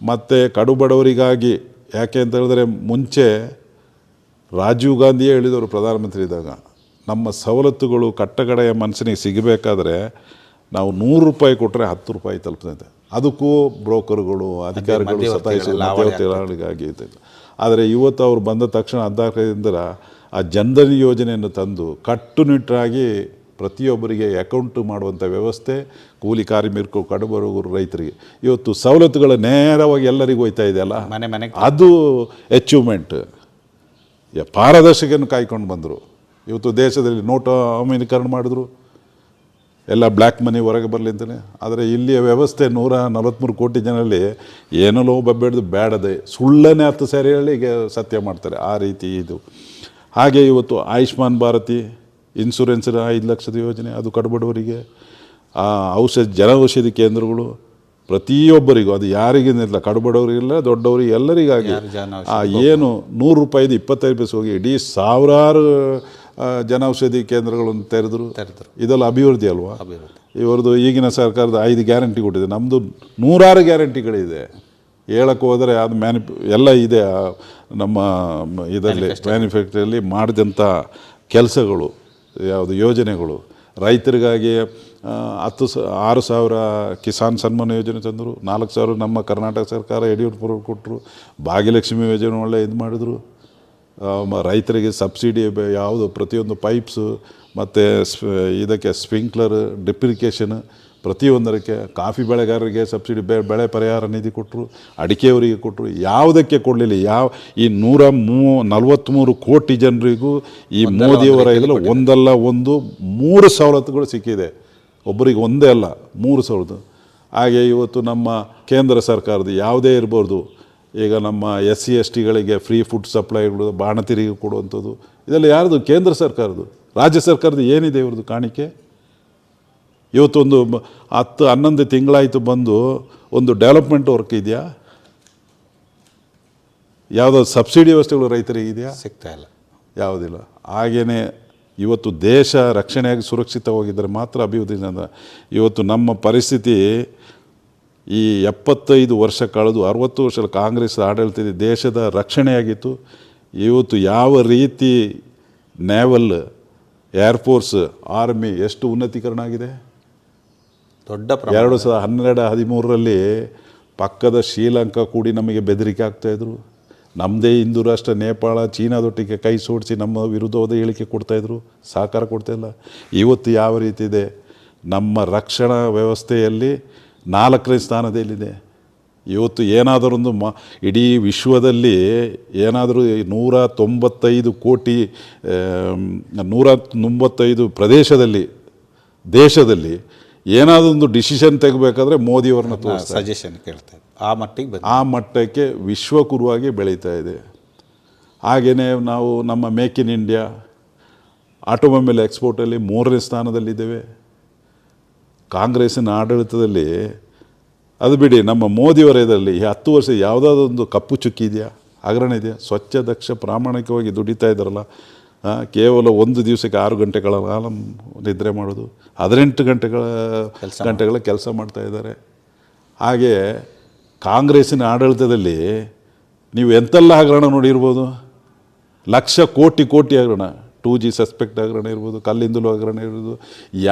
ಮತ್ತು ಕಡು ಬಡವರಿಗಾಗಿ ಯಾಕೆ ಅಂತ ಹೇಳಿದ್ರೆ ಮುಂಚೆ ರಾಜೀವ್ ಗಾಂಧಿಯೇ ಹೇಳಿದವರು ಪ್ರಧಾನಮಂತ್ರಿ ಇದ್ದಾಗ ನಮ್ಮ ಸವಲತ್ತುಗಳು ಕಟ್ಟಕಡೆಯ ಮನಸ್ಸಿನಿಗೆ ಸಿಗಬೇಕಾದ್ರೆ ನಾವು ನೂರು ರೂಪಾಯಿ ಕೊಟ್ಟರೆ ಹತ್ತು ರೂಪಾಯಿ ತಲುಪ್ತದೆ. ಅದಕ್ಕೂ ಬ್ರೋಕರ್ಗಳು ಅಧಿಕಾರಿಗಳು ಸತಾಯಿಸಿ ಆದರೆ ಇವತ್ತು ಅವರು ಬಂದ ತಕ್ಷಣ ಹದಿನಾಲ್ಕರಿಂದ ಆ ಜನ್ಧನ್ ಯೋಜನೆಯನ್ನು ತಂದು ಕಟ್ಟುನಿಟ್ಟಾಗಿ ಪ್ರತಿಯೊಬ್ಬರಿಗೆ ಅಕೌಂಟ್ ಮಾಡುವಂಥ ವ್ಯವಸ್ಥೆ ಕೂಲಿ ಕಾರ್ಮಿಕರು ಕಡುಬರು ರೈತರಿಗೆ. ಇವತ್ತು ಸವಲತ್ತುಗಳು ನೇರವಾಗಿ ಎಲ್ಲರಿಗೂ ಹೋಯ್ತಾ ಇದೆಯಲ್ಲ? ಮನೆ ಮನೆ ಅದು ಅಚೀವ್ಮೆಂಟ್ ಪಾರದರ್ಶಕನ್ನು ಕಾಯ್ಕೊಂಡು ಬಂದರು. ಇವತ್ತು ದೇಶದಲ್ಲಿ ನೋಟ ಅಮೀನೀಕರಣ ಮಾಡಿದ್ರು. ಎಲ್ಲ ಬ್ಲ್ಯಾಕ್ ಮನಿ ಹೊರಗೆ ಬರಲಿ ಅಂತಲೇ ಆದರೆ ಇಲ್ಲಿಯ ವ್ಯವಸ್ಥೆ ನೂರ ನಲವತ್ತ್ಮೂರು ಕೋಟಿ ಜನರಲ್ಲಿ ಏನೋ ಬಬ್ಬೆಡ್ದು ಬೇಡದೆ ಸುಳ್ಳನೇ ಹತ್ತು ಸರಿ ಹೇಳಿ ಈಗ ಸತ್ಯ ಮಾಡ್ತಾರೆ. ಆ ರೀತಿ ಇದು. ಹಾಗೆ ಇವತ್ತು ಆಯುಷ್ಮಾನ್ ಭಾರತಿ ಇನ್ಸೂರೆನ್ಸಿನ ಐದು ಲಕ್ಷದ ಯೋಜನೆ ಅದು ಕಡುಬಡವರಿಗೆ ಆ ಔಷಧಿ ಜನ ಔಷಧಿ ಕೇಂದ್ರಗಳು ಪ್ರತಿಯೊಬ್ಬರಿಗೂ ಅದು ಯಾರಿಗಿಲ್ಲ ಕಡುಬಡವರಿಗಿಲ್ಲ ದೊಡ್ಡವರಿಗೆ ಎಲ್ಲರಿಗಾಗಿ ಆ ಏನು ನೂರು ರೂಪಾಯಿದು ಇಪ್ಪತ್ತೈದು ಪೈಸೆ ಹೋಗಿ ಇಡೀ ಸಾವಿರಾರು ಜನ ಜನೌಷಧಿ ಕೇಂದ್ರಗಳನ್ನು ತೆರೆದ್ರು. ಇದೆಲ್ಲ ಅಭಿವೃದ್ಧಿ ಅಲ್ವಾ? ಇವರದು ಈಗಿನ ಸರ್ಕಾರದ ಐದು ಗ್ಯಾರಂಟಿ ಕೊಟ್ಟಿದೆ. ನಮ್ಮದು ನೂರಾರು ಗ್ಯಾರಂಟಿಗಳಿದೆ. ಹೇಳಕ್ಕೆ ಹೋದರೆ ಅದು ಮ್ಯಾನಿಪ್ ಎಲ್ಲ ಇದೆ ನಮ್ಮ ಇದರಲ್ಲಿ ಮ್ಯಾನುಫ್ಯಾಕ್ಚರಲ್ಲಿ ಮಾಡಿದಂಥ ಕೆಲಸಗಳು ಯಾವುದು ಯೋಜನೆಗಳು. ರೈತರಿಗಾಗಿ ಹತ್ತು ಸ ಆರು ಸಾವಿರ ಕಿಸಾನ್ ಸನ್ಮಾನ ಯೋಜನೆ ತಂದರು ನಾಲ್ಕು ಸಾವಿರ ನಮ್ಮ ಕರ್ನಾಟಕ ಸರ್ಕಾರ ಯಡಿಯೂರಪ್ಪರು ಕೊಟ್ಟರು ಭಾಗ್ಯಲಕ್ಷ್ಮಿ ಯೋಜನೆ ಒಳ್ಳೆ ಇದು ಮಾಡಿದ್ರು. ರೈತರಿಗೆ ಸಬ್ಸಿಡಿ ಯಾವುದು ಪ್ರತಿಯೊಂದು ಪೈಪ್ಸು ಮತ್ತು ಇದಕ್ಕೆ ಸ್ಪ್ರಿಂಕ್ಲರ್ ಡಿಪ್ರಿಕೇಷನ್ ಪ್ರತಿಯೊಂದಕ್ಕೆ ಕಾಫಿ ಬೆಳೆಗಾರರಿಗೆ ಸಬ್ಸಿಡಿ ಬೆ ಬೆಳೆ ಪರಿಹಾರ ನಿಧಿ ಕೊಟ್ಟರು ಅಡಿಕೆಯವರಿಗೆ ಕೊಟ್ಟರು ಯಾವುದಕ್ಕೆ ಕೊಡಲಿಲ್ಲ. ಯಾವ ಈ ನೂರ ಮೂ ನಲವತ್ತ್ಮೂರು ಕೋಟಿ ಜನರಿಗೂ ಈ ಮೋದಿಯವರ ಇದರಲ್ಲಿ ಒಂದಲ್ಲ ಒಂದು ಮೂರು ಸವಲತ್ತುಗಳು ಸಿಕ್ಕಿದೆ. ಒಬ್ಬರಿಗೆ ಒಂದೇ ಅಲ್ಲ ಮೂರು ಸವಲತ್ತು. ಹಾಗೆ ಇವತ್ತು ನಮ್ಮ ಕೇಂದ್ರ ಸರ್ಕಾರದ ಯಾವುದೇ ಇರ್ಬೋದು ಈಗ ನಮ್ಮ ಎಸ್ ಸಿ ಎಸ್ ಟಿಗಳಿಗೆ ಫ್ರೀ ಫುಡ್ ಸಪ್ಲೈಗಳು ಬಾಣತಿರಿಗೆ ಕೊಡುವಂಥದ್ದು ಇದೆಲ್ಲ ಯಾರ್ದು? ಕೇಂದ್ರ ಸರ್ಕಾರದ್ದು. ರಾಜ್ಯ ಸರ್ಕಾರದ ಏನಿದೆ ಇವ್ರದ್ದು ಕಾಣಿಕೆ? ಇವತ್ತೊಂದು ಹತ್ತು ಹನ್ನೊಂದು ತಿಂಗಳಾಯಿತು ಬಂದು ಒಂದು ಡೆವಲಪ್ಮೆಂಟ್ ವರ್ಕ್ ಇದೆಯಾ? ಯಾವುದೋ ಸಬ್ಸಿಡಿ ವ್ಯವಸ್ಥೆಗಳು ರೈತರಿಗೆ ಇದೆಯಾ? ಸಿಗ್ತಾ ಇಲ್ಲ. ಯಾವುದಿಲ್ಲ. ಹಾಗೆಯೇ ಇವತ್ತು ದೇಶ ರಕ್ಷಣೆಯಾಗಿ ಸುರಕ್ಷಿತವಾಗಿದ್ದರೆ ಮಾತ್ರ ಅಭಿವೃದ್ಧಿ ಚೆಂದ. ಇವತ್ತು ನಮ್ಮ ಪರಿಸ್ಥಿತಿ ಈ ಎಪ್ಪತ್ತೈದು ವರ್ಷ ಕಳೆದು ಅರವತ್ತು ವರ್ಷ ಕಾಂಗ್ರೆಸ್ ಆಡಳಿತದ ದೇಶದ ರಕ್ಷಣೆಯಾಗಿತ್ತು. ಇವತ್ತು ಯಾವ ರೀತಿ ನೇವಲ್ ಏರ್ಫೋರ್ಸ್ ಆರ್ಮಿ ಎಷ್ಟು ಉನ್ನತೀಕರಣ ಆಗಿದೆ ದೊಡ್ಡ ಎರಡು ಸಾವಿರದ ಹನ್ನೆರಡು ಹದಿಮೂರರಲ್ಲಿ ಪಕ್ಕದ ಶ್ರೀಲಂಕಾ ಕೂಡಿ ನಮಗೆ ಬೆದರಿಕೆ ಆಗ್ತಾಯಿದ್ರು ನಮ್ಮದೇ ಹಿಂದೂ ರಾಷ್ಟ್ರ ನೇಪಾಳ ಚೀನಾದೊಟ್ಟಿಗೆ ಕೈ ಸೋಡಿಸಿ ನಮ್ಮ ವಿರುದ್ಧವಾದ ಹೇಳಿಕೆ ಕೊಡ್ತಾಯಿದ್ರು ಸಹಕಾರ ಕೊಡ್ತಾಯಿಲ್ಲ ಇವತ್ತು ಯಾವ ರೀತಿ ಇದೆ? ನಮ್ಮ ರಕ್ಷಣಾ ವ್ಯವಸ್ಥೆಯಲ್ಲಿ ನಾಲ್ಕನೇ ಸ್ಥಾನದಲ್ಲಿದೆ. ಇವತ್ತು ಏನಾದರೊಂದು ಮ ಇಡೀ ವಿಶ್ವದಲ್ಲಿ ಏನಾದರೂ ನೂರ ತೊಂಬತ್ತೈದು ಕೋಟಿ ನೂರ ತೊಂಬತ್ತೈದು ಪ್ರದೇಶದಲ್ಲಿ ದೇಶದಲ್ಲಿ ಏನಾದರೂ ಒಂದು ಡಿಸಿಷನ್ ತೆಗಬೇಕಾದ್ರೆ ಮೋದಿಯವ್ರನ್ನ ತೋರಿಸ್ತಾರೆ ಸಜೆಷನ್ ಕೇಳ್ತಾ ಇದ್ದೆ. ಆ ಮಟ್ಟಿಗೆ ಆ ಮಟ್ಟಕ್ಕೆ ವಿಶ್ವಕುರುವಾಗಿ ಬೆಳೀತಾ ಇದೆ. ಹಾಗೆಯೇ ನಾವು ನಮ್ಮ ಮೇಕ್ ಇನ್ ಇಂಡಿಯಾ ಆಟೋಮೊಬೈಲ್ ಎಕ್ಸ್ಪೋರ್ಟಲ್ಲಿ ಮೂರನೇ ಸ್ಥಾನದಲ್ಲಿದ್ದೇವೆ. ಕಾಂಗ್ರೆಸ್ಸಿನ ಆಡಳಿತದಲ್ಲಿ ಅದು ಬಿಡಿ ನಮ್ಮ ಮೋದಿಯವರ ಇದರಲ್ಲಿ ಈ ಹತ್ತು ವರ್ಷ ಯಾವುದಾದ್ರೂ ಒಂದು ಕಪ್ಪು ಚುಕ್ಕಿ ಇದೆಯಾ? ಹಗರಣ ಇದೆಯಾ? ಸ್ವಚ್ಛ ದಕ್ಷ ಪ್ರಾಮಾಣಿಕವಾಗಿ ದುಡಿತಾ ಇದ್ದಾರಲ್ಲ ಕೇವಲ ಒಂದು ದಿವಸಕ್ಕೆ ಆರು ಗಂಟೆಗಳ ಕಾಲ ನಿದ್ರೆ ಮಾಡೋದು ಹದಿನೆಂಟು ಗಂಟೆಗಳ ಗಂಟೆಗಳ ಕೆಲಸ ಮಾಡ್ತಾ ಇದ್ದಾರೆ. ಹಾಗೆ ಕಾಂಗ್ರೆಸ್ಸಿನ ಆಡಳಿತದಲ್ಲಿ ನೀವು ಎಂತೆಲ್ಲ ಹಗರಣ ನೋಡಿರ್ಬೋದು? ಲಕ್ಷ ಕೋಟಿ ಕೋಟಿ ಹಗರಣ. ಟೂ ಜಿ ಸಸ್ಪೆಕ್ಟ್ ಹಗರಣ ಇರ್ಬೋದು, ಕಲ್ಲಿಂದಲೂ ಹಗರಣ ಇರ್ಬೋದು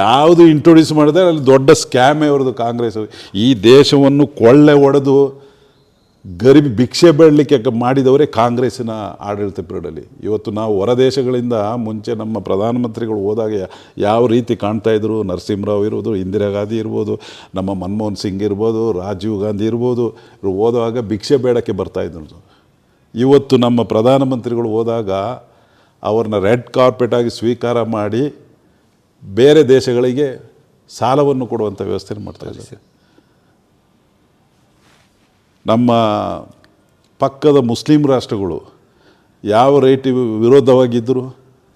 ಯಾವುದು ಇಂಟ್ರೊಡ್ಯೂಸ್ ಮಾಡಿದ್ರೆ ಅಲ್ಲಿ ದೊಡ್ಡ ಸ್ಕ್ಯಾಮೇ ಅವ್ರದ್ದು ಕಾಂಗ್ರೆಸ್. ಈ ದೇಶವನ್ನು ಕೊಳ್ಳೆ ಒಡೆದು ಗರಿಬಿ ಭಿಕ್ಷೆ ಬೇಡಲಿಕ್ಕೆ ಮಾಡಿದವರೇ ಕಾಂಗ್ರೆಸ್ಸಿನ ಆಡಳಿತ ಪೀರಿಯಡಲ್ಲಿ. ಇವತ್ತು ನಾವು ಹೊರ ದೇಶಗಳಿಂದ ಮುಂಚೆ ನಮ್ಮ ಪ್ರಧಾನಮಂತ್ರಿಗಳು ಹೋದಾಗ ಯಾವ ರೀತಿ ಕಾಣ್ತಾ ಇದ್ರು? ನರಸಿಂಹರಾವ್ ಇರ್ಬೋದು, ಇಂದಿರಾ ಗಾಂಧಿ ಇರ್ಬೋದು, ನಮ್ಮ ಮನಮೋಹನ್ ಸಿಂಗ್ ಇರ್ಬೋದು, ರಾಜೀವ್ ಗಾಂಧಿ ಇರ್ಬೋದು, ಇವರು ಹೋದಾಗ ಭಿಕ್ಷೆ ಬೇಡಕ್ಕೆ ಬರ್ತಾ ಇದ್ರು. ಇವತ್ತು ನಮ್ಮ ಪ್ರಧಾನಮಂತ್ರಿಗಳು ಹೋದಾಗ ಅವ್ರನ್ನ ರೆಡ್ ಕಾರ್ಪೆಟ್ ಆಗಿ ಸ್ವೀಕಾರ ಮಾಡಿ ಬೇರೆ ದೇಶಗಳಿಗೆ ಸಾಲವನ್ನು ಕೊಡುವಂಥ ವ್ಯವಸ್ಥೆ ಮಾಡ್ತಾ ಇದ್ದಾರೆ. ನಮ್ಮ ಪಕ್ಕದ ಮುಸ್ಲಿಂ ರಾಷ್ಟ್ರಗಳು ಯಾವ ರೇಟ್ ವಿರೋಧವಾಗಿದ್ದರು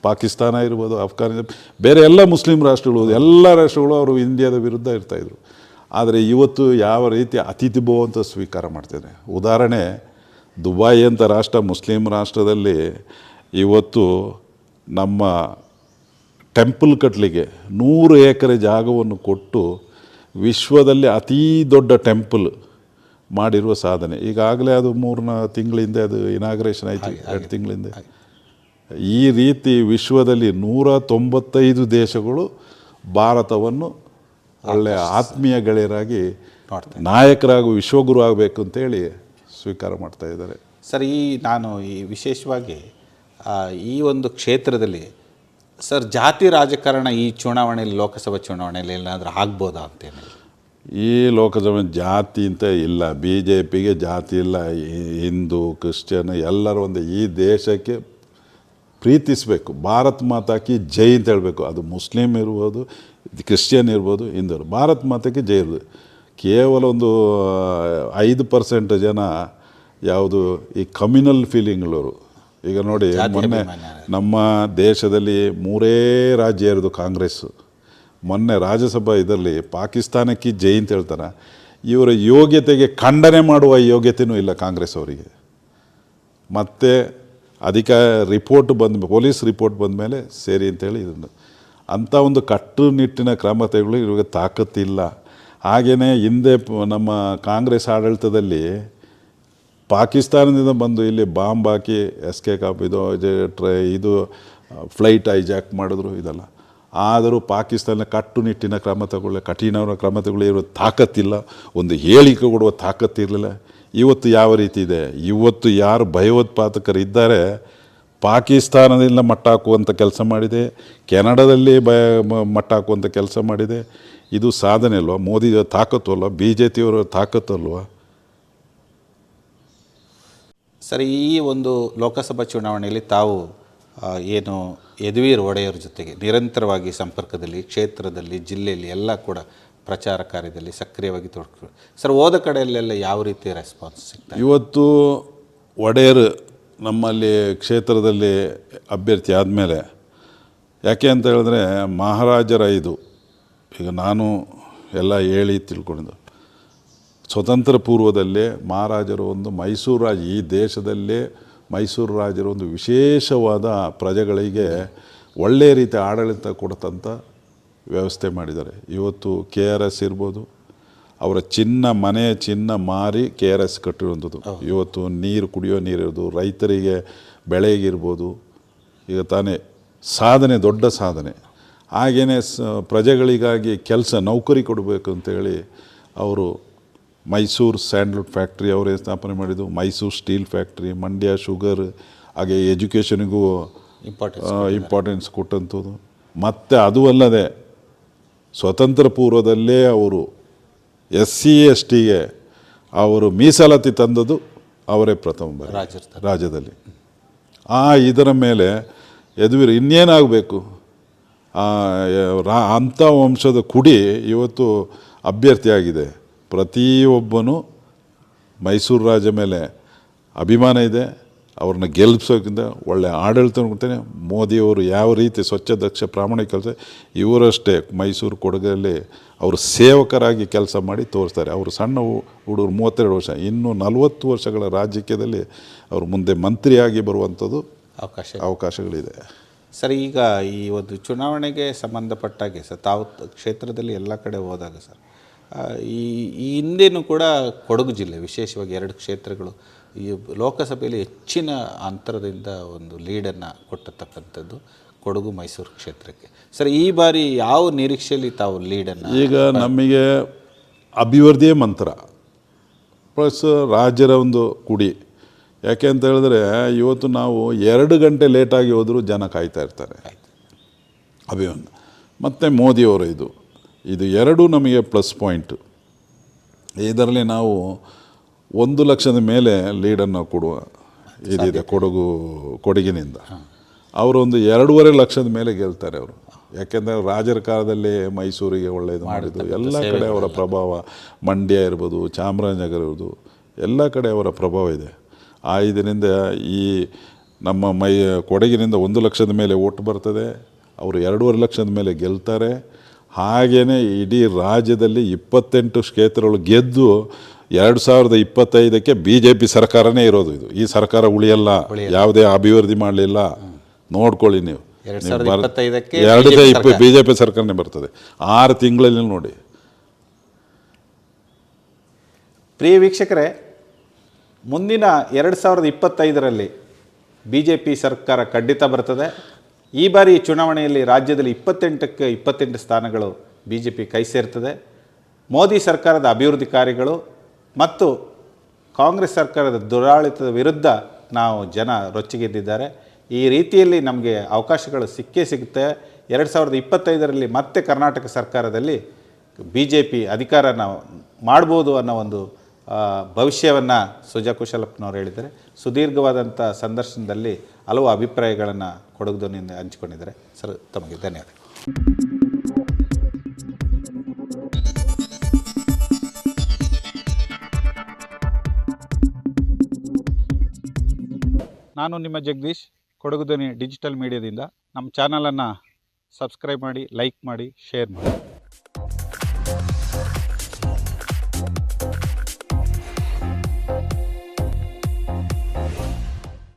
ಪಾಕಿಸ್ತಾನ ಇರ್ಬೋದು ಅಫ್ಘಾನಿಸ್ತಾನ ಬೇರೆ ಎಲ್ಲ ಮುಸ್ಲಿಂ ರಾಷ್ಟ್ರಗಳು ಎಲ್ಲ ರಾಷ್ಟ್ರಗಳು ಅವರು ಇಂಡಿಯಾದ ವಿರುದ್ಧ ಇರ್ತಾಯಿದ್ರು ಆದರೆ ಇವತ್ತು ಯಾವ ರೀತಿ ಅತಿಥಿ ಭೋ ಅಂತ ಸ್ವೀಕಾರ ಮಾಡ್ತೇನೆ ಉದಾಹರಣೆ ದುಬೈ ಅಂತ ರಾಷ್ಟ್ರ ಮುಸ್ಲಿಂ ರಾಷ್ಟ್ರದಲ್ಲಿ ಇವತ್ತು ನಮ್ಮ ಟೆಂಪಲ್ ಕಟ್ಟಲಿಗೆ ನೂರು ಎಕರೆ ಜಾಗವನ್ನು ಕೊಟ್ಟು ವಿಶ್ವದಲ್ಲಿ ಅತೀ ದೊಡ್ಡ ಟೆಂಪಲ್ ಮಾಡಿರುವ ಸಾಧನೆ. ಈಗಾಗಲೇ ಅದು ಮೂರ್ನ ತಿಂಗಳಿಂದ ಅದು ಇನಾಗ್ರೇಷನ್ ಆಯಿತು ಎರಡು ತಿಂಗಳಿಂದ. ಈ ರೀತಿ ವಿಶ್ವದಲ್ಲಿ ನೂರ ತೊಂಬತ್ತೈದು ದೇಶಗಳು ಭಾರತವನ್ನು ಒಳ್ಳೆಯ ಆತ್ಮೀಯ ಗೆಳೆಯರಾಗಿ ನಾಯಕರಾಗಿ ವಿಶ್ವಗುರು ಆಗಬೇಕು ಅಂತೇಳಿ ಸ್ವೀಕಾರ ಮಾಡ್ತಾ ಇದ್ದಾರೆ. ಸರ್ ಈ ನಾನು ಈ ವಿಶೇಷವಾಗಿ ಈ ಒಂದು ಕ್ಷೇತ್ರದಲ್ಲಿ, ಸರ್, ಜಾತಿ ರಾಜಕಾರಣ ಈ ಚುನಾವಣೆಯಲ್ಲಿ, ಲೋಕಸಭಾ ಚುನಾವಣೆಯಲ್ಲಿ ಏನಾದರೂ ಆಗ್ಬೋದಾ ಅಂತೇಳಿ ಈ ಲೋಕಸಭೆ ಜಾತಿ ಅಂತ ಇಲ್ಲ. ಬಿ ಜೆ ಪಿಗೆ ಜಾತಿ ಇಲ್ಲ. ಹಿಂದೂ, ಕ್ರಿಶ್ಚಿಯನ್, ಎಲ್ಲರೂ ಒಂದು. ಈ ದೇಶಕ್ಕೆ ಪ್ರೀತಿಸಬೇಕು. ಭಾರತ್ ಮಾತಾಕಿ ಜೈ ಅಂತ ಹೇಳಬೇಕು. ಅದು ಮುಸ್ಲಿಂ ಇರ್ಬೋದು, ಕ್ರಿಶ್ಚಿಯನ್ ಇರ್ಬೋದು ಹಿಂದೂ ಇರ್ಬೋದು. ಭಾರತ್ ಮಾತಾಕಿ ಜೈ ಇರ್ಬೋದು. ಕೇವಲ ಒಂದು ಐದು ಪರ್ಸೆಂಟ್ ಜನ ಯಾವುದು ಈ ಕಮ್ಯುನಲ್ ಫೀಲಿಂಗ್ಗಳವರು ಈಗ ನೋಡಿ ಮೊನ್ನೆ ನಮ್ಮ ದೇಶದಲ್ಲಿ ಮೂರೇ ರಾಜ್ಯ ಇರೋದು ಕಾಂಗ್ರೆಸ್ಸು ಮೊನ್ನೆ ರಾಜ್ಯಸಭಾ ಇದರಲ್ಲಿ ಪಾಕಿಸ್ತಾನಕ್ಕೆ ಜೈ ಅಂತ ಹೇಳ್ತಾರೆ ಇವರ ಯೋಗ್ಯತೆಗೆ ಖಂಡನೆ ಮಾಡುವ ಯೋಗ್ಯತೆಯೂ ಇಲ್ಲ ಕಾಂಗ್ರೆಸ್ ಅವರಿಗೆ. ಮತ್ತು ಅಧಿಕ ರಿಪೋರ್ಟ್ ಬಂದ ಪೊಲೀಸ್ ರಿಪೋರ್ಟ್ ಬಂದ ಮೇಲೆ ಸೇರಿ ಅಂತೇಳಿ ಇದನ್ನು. ಅಂಥ ಒಂದು ಕಟ್ಟುನಿಟ್ಟಿನ ಕ್ರಮ ತೆಗೆದು ಇವಾಗ ತಾಕತ್ತಿಲ್ಲ. ಹಾಗೆಯೇ ಹಿಂದೆ ನಮ್ಮ ಕಾಂಗ್ರೆಸ್ ಆಡಳಿತದಲ್ಲಿ ಪಾಕಿಸ್ತಾನದಿಂದ ಬಂದು ಇಲ್ಲಿ ಬಾಂಬ್ ಹಾಕಿ ಎಸ್ ಕೆ ಇದು ಇದು ಟ್ರೈ, ಇದು ಫ್ಲೈಟ್ ಹೈಜಾಕ್ ಮಾಡಿದ್ರು ಇದೆಲ್ಲ. ಆದರೂ ಪಾಕಿಸ್ತಾನ ಕಟ್ಟುನಿಟ್ಟಿನ ಕ್ರಮ ತಗೊಳ್ಳಿ ಕಠಿಣ ಕ್ರಮ ತಗೊಳ್ಳಿ ತಾಕತ್ತಿಲ್ಲ. ಒಂದು ಹೇಳಿಕೆ ಕೊಡುವ ತಾಕತ್ತಿರಲಿಲ್ಲ ಇವತ್ತು ಯಾವ ರೀತಿ ಇದೆ? ಇವತ್ತು ಯಾರು ಭಯೋತ್ಪಾದಕರು ಇದ್ದಾರೆ ಪಾಕಿಸ್ತಾನದಿಂದ ಮಟ್ಟ ಹಾಕುವಂಥ ಕೆಲಸ ಮಾಡಿದೆ. ಕೆನಡಾದಲ್ಲಿ ಭಯ ಮಟ್ಟ ಹಾಕುವಂಥ ಕೆಲಸ ಮಾಡಿದೆ. ಇದು ಸಾಧನೆ ಅಲ್ವಾ? ಮೋದಿ ತಾಕತ್ತು ಅಲ್ವಾ? ಬಿ ಜೆ ಪಿಯವರ ತಾಕತ್ತು ಅಲ್ವಾ? ಸರ್, ಈ ಒಂದು ಲೋಕಸಭಾ ಚುನಾವಣೆಯಲ್ಲಿ ತಾವು ಏನು ಯದುವೀರ್ ಒಡೆಯರ್ ಜೊತೆಗೆ ನಿರಂತರವಾಗಿ ಸಂಪರ್ಕದಲ್ಲಿ, ಕ್ಷೇತ್ರದಲ್ಲಿ, ಜಿಲ್ಲೆಯಲ್ಲಿ ಎಲ್ಲ ಕೂಡ ಪ್ರಚಾರ ಕಾರ್ಯದಲ್ಲಿ ಸಕ್ರಿಯವಾಗಿ ತೊಡಗಿದ್ರು. ಸರ್, ಹೋದ ಕಡೆಯಲ್ಲೆಲ್ಲ ಯಾವ ರೀತಿ ರೆಸ್ಪಾನ್ಸ್ ಸಿಗ್ತದೆ ಇವತ್ತು ಒಡೆಯರ್ ನಮ್ಮಲ್ಲಿ ಕ್ಷೇತ್ರದಲ್ಲಿ ಅಭ್ಯರ್ಥಿ ಆದಮೇಲೆ, ಯಾಕೆ ಅಂತ ಹೇಳಿದ್ರೆ ಮಹಾರಾಜರ ಇದು. ಈಗ ನಾನು ಎಲ್ಲ ಹೇಳಿ ತಿಳ್ಕೊಂಡಿದ್ದು. ಸ್ವತಂತ್ರ ಪೂರ್ವದಲ್ಲೇ ಮಹಾರಾಜರು ಒಂದು ಮೈಸೂರು ರಾಜ ಈ ದೇಶದಲ್ಲೇ ಮೈಸೂರು ರಾಜರು ಒಂದು ವಿಶೇಷವಾದ ಪ್ರಜೆಗಳಿಗೆ ಒಳ್ಳೆಯ ರೀತಿ ಆಡಳಿತ ಕೊಡ್ತಂಥ ವ್ಯವಸ್ಥೆ ಮಾಡಿದ್ದಾರೆ. ಇವತ್ತು ಕೆ ಆರ್ ಎಸ್ ಇರ್ಬೋದು ಅವರ ಚಿನ್ನ ಮನೆಯ ಚಿನ್ನ ಮಾರಿ ಕೆ ಆರ್ ಎಸ್ ಕಟ್ಟಿರುವಂಥದ್ದು. ಇವತ್ತು ನೀರು ಕುಡಿಯೋ ನೀರಿರೋದು ರೈತರಿಗೆ ಬೆಳೆಗಿರ್ಬೋದು ಈಗ ತಾನೇ ಸಾಧನೆ ದೊಡ್ಡ ಸಾಧನೆ. ಹಾಗೆಯೇ ಸ ಪ್ರಜೆಗಳಿಗಾಗಿ ಕೆಲಸ ನೌಕರಿ ಕೊಡಬೇಕು ಅಂತೇಳಿ ಅವರು ಮೈಸೂರು ಸ್ಯಾಂಡ್ಲ್ವುಡ್ ಫ್ಯಾಕ್ಟ್ರಿ ಅವರೇ ಸ್ಥಾಪನೆ ಮಾಡಿದ್ದು Mysuru steel factory Mandya sugar ಹಾಗೆ ಎಜುಕೇಷನಿಗೂ ಇಂಪಾರ್ಟೆನ್ಸ್ ಇಂಪಾರ್ಟೆನ್ಸ್ ಕೊಟ್ಟಂಥದ್ದು. ಮತ್ತು ಅದು ಅಲ್ಲದೆ ಸ್ವತಂತ್ರ ಪೂರ್ವದಲ್ಲೇ ಅವರು ಎಸ್ ಸಿ ಎಸ್ ಟಿಗೆ ಅವರು ಮೀಸಲಾತಿ ತಂದದ್ದು ಅವರೇ ಪ್ರಥಮ ಬಾರಿ. ರಾಜ್ಯದಲ್ಲಿ. ಆ ಇದರ ಮೇಲೆ ಯದುವೀರ್ ಇನ್ನೇನಾಗಬೇಕು? ರಾ ಅಂಥ ವಂಶದ ಕುಡಿ ಇವತ್ತು ಅಭ್ಯರ್ಥಿಯಾಗಿದೆ. ಪ್ರತಿಯೊಬ್ಬನು ಮೈಸೂರು ರಾಜ ಮೇಲೆ ಅಭಿಮಾನ ಇದೆ ಅವ್ರನ್ನ ಗೆಲ್ಲಿಸೋಕ್ಕಿಂತ ಒಳ್ಳೆ ಆಡಳಿತ ಕೊಡ್ತೇನೆ. ಮೋದಿಯವರು ಯಾವ ರೀತಿ ಸ್ವಚ್ಛ ದಕ್ಷ ಪ್ರಾಮಾಣಿಕ ಕೆಲಸ ಇವರಷ್ಟೇ ಮೈಸೂರು ಕೊಡಗಲ್ಲಿ ಅವರು ಸೇವಕರಾಗಿ ಕೆಲಸ ಮಾಡಿ ತೋರಿಸ್ತಾರೆ. ಅವರು ಸಣ್ಣ ಹುಡುಗರು ಮೂವತ್ತೆರಡು ವರ್ಷ ಇನ್ನು ನಲವತ್ತು ವರ್ಷಗಳ ರಾಜಕೀಯದಲ್ಲಿ ಅವರು ಮುಂದೆ ಮಂತ್ರಿಯಾಗಿ ಬರುವಂಥದ್ದು ಅವಕಾಶ ಅವಕಾಶಗಳಿದೆ. ಸರ್ ಈಗ ಈ ಒಂದು ಚುನಾವಣೆಗೆ ಸಂಬಂಧಪಟ್ಟಾಗೆ ಸರ್ ತಾವು ಕ್ಷೇತ್ರದಲ್ಲಿ ಎಲ್ಲ ಕಡೆ ಹೋದಾಗ ಸರ್ ಈ ಈ ಹಿಂದೆನೂ ಕೂಡ ಕೊಡಗು ಜಿಲ್ಲೆ ವಿಶೇಷವಾಗಿ ಎರಡು ಕ್ಷೇತ್ರಗಳು ಈ ಲೋಕಸಭೆಯಲ್ಲಿ ಹೆಚ್ಚಿನ ಅಂತರದಿಂದ ಒಂದು ಲೀಡನ್ನು ಕೊಟ್ಟತಕ್ಕಂಥದ್ದು ಕೊಡಗು ಮೈಸೂರು ಕ್ಷೇತ್ರಕ್ಕೆ. ಸರ್ ಈ ಬಾರಿ ಯಾವ ನಿರೀಕ್ಷೆಯಲ್ಲಿ ತಾವು ಲೀಡನ್ನು ಈಗ ನಮಗೆ ಅಭಿವೃದ್ಧಿಯೇ ಮಂತ್ರ. ಪ್ಲಸ್ ರಾಜ್ಯರ ಒಂದು ಕುಡಿ. ಯಾಕೆ ಅಂತ ಹೇಳಿದ್ರೆ ಇವತ್ತು ನಾವು ಎರಡು ಗಂಟೆ ಲೇಟಾಗಿ ಹೋದರೂ ಜನ ಕಾಯ್ತಾ ಇರ್ತಾರೆ. ಅಭಿವೃದ್ಧಿ ಮತ್ತು ಮೋದಿಯವರು ಇದು. ಇದು ಎರಡೂ ನಮಗೆ ಪ್ಲಸ್ ಪಾಯಿಂಟು. ಇದರಲ್ಲಿ ನಾವು ಒಂದು ಲಕ್ಷದ ಮೇಲೆ ಲೀಡನ್ನು ಕೊಡುವ ಇದಿದೆ ಕೊಡಗು ಕೊಡಗಿನಿಂದ. ಅವರು ಒಂದು ಎರಡೂವರೆ ಲಕ್ಷದ ಮೇಲೆ ಗೆಲ್ತಾರೆ ಅವರು. ಯಾಕೆಂದರೆ ರಾಜರ ಕಾಲದಲ್ಲಿ ಮೈಸೂರಿಗೆ ಒಳ್ಳೆಯದು ಮಾಡಿದ್ದು. ಎಲ್ಲ ಕಡೆ ಅವರ ಪ್ರಭಾವ ಮಂಡ್ಯ ಇರ್ಬೋದು ಚಾಮರಾಜನಗರ ಇರ್ಬೋದು ಎಲ್ಲ ಕಡೆ ಅವರ ಪ್ರಭಾವ ಇದೆ. ಆ ಇದರಿಂದ ಈ ನಮ್ಮ ಮೈ ಕೊಡಗಿನಿಂದ ಒಂದು ಲಕ್ಷದ ಮೇಲೆ ಓಟ್ ಬರ್ತದೆ. ಅವರು ಎರಡೂವರೆ ಲಕ್ಷದ ಮೇಲೆ ಗೆಲ್ತಾರೆ. ಹಾಗೆಯೇ ಇಡೀ ರಾಜ್ಯದಲ್ಲಿ ಇಪ್ಪತ್ತೆಂಟು ಕ್ಷೇತ್ರಗಳು ಗೆದ್ದು ಎರಡು ಸಾವಿರದ ಇಪ್ಪತ್ತೈದಕ್ಕೆ ಬಿ ಜೆ ಪಿ ಸರ್ಕಾರನೇ ಇರೋದು ಇದು. ಈ ಸರ್ಕಾರ ಉಳಿಯಲ್ಲ ಯಾವುದೇ ಅಭಿವೃದ್ಧಿ ಮಾಡಲಿಲ್ಲ. ನೋಡ್ಕೊಳ್ಳಿ ನೀವು. ಎರಡು ಇಪ್ಪ ಬಿ ಜೆ ಪಿ ಸರ್ಕಾರನೇ ಬರ್ತದೆ. ಆರು ತಿಂಗಳಲ್ಲಿ ನೋಡಿ. ಪ್ರಿಯ ವೀಕ್ಷಕರೇ ಮುಂದಿನ ಎರಡು ಸಾವಿರದ ಇಪ್ಪತ್ತೈದರಲ್ಲಿ ಬಿ ಜೆ ಪಿ ಸರ್ಕಾರ ಖಂಡಿತ ಬರ್ತದೆ. ಈ ಬಾರಿ ಚುನಾವಣೆಯಲ್ಲಿ ರಾಜ್ಯದಲ್ಲಿ ಇಪ್ಪತ್ತೆಂಟಕ್ಕೆ ಇಪ್ಪತ್ತೆಂಟು ಸ್ಥಾನಗಳು ಬಿ ಜೆ ಪಿ ಕೈ ಸೇರ್ತದೆ. ಮೋದಿ ಸರ್ಕಾರದ ಅಭಿವೃದ್ಧಿ ಕಾರ್ಯಗಳು ಮತ್ತು ಕಾಂಗ್ರೆಸ್ ಸರ್ಕಾರದ ದುರಾಳಿತದ ವಿರುದ್ಧ ನಾವು ಜನ ರೊಚ್ಚಿಗೆದ್ದಿದ್ದಾರೆ. ಈ ರೀತಿಯಲ್ಲಿ ನಮಗೆ ಅವಕಾಶಗಳು ಸಿಕ್ಕೇ ಸಿಗುತ್ತೆ. ಎರಡು ಸಾವಿರದ ಇಪ್ಪತ್ತೈದರಲ್ಲಿ ಮತ್ತೆ ಕರ್ನಾಟಕ ಸರ್ಕಾರದಲ್ಲಿ ಬಿ ಜೆ ಪಿ ಅಧಿಕಾರನ ಮಾಡ್ಬೋದು ಅನ್ನೋ ಒಂದು ಭವಿಷ್ಯವನ್ನು ಸುಜಾ ಕುಶಲಪ್ಪನವ್ರು ಹೇಳಿದ್ದಾರೆ. ಸುದೀರ್ಘವಾದಂಥ ಸಂದರ್ಶನದಲ್ಲಿ ಹಲವು ಅಭಿಪ್ರಾಯಗಳನ್ನು ಕೊಡಗುದನಿಂದ ಹಂಚಿಕೊಂಡಿದ್ದಾರೆ. ಸರ್, ತಮಗೆ ಧನ್ಯವಾದ. ನಾನು ನಿಮ್ಮ ಜಗದೀಶ್ ಕೊಡಗುದನಿ ಡಿಜಿಟಲ್ ಮೀಡಿಯಾದಿಂದ. ನಮ್ಮ ಚಾನಲನ್ನು ಸಬ್ಸ್ಕ್ರೈಬ್ ಮಾಡಿ, ಲೈಕ್ ಮಾಡಿ, ಶೇರ್ ಮಾಡಿ.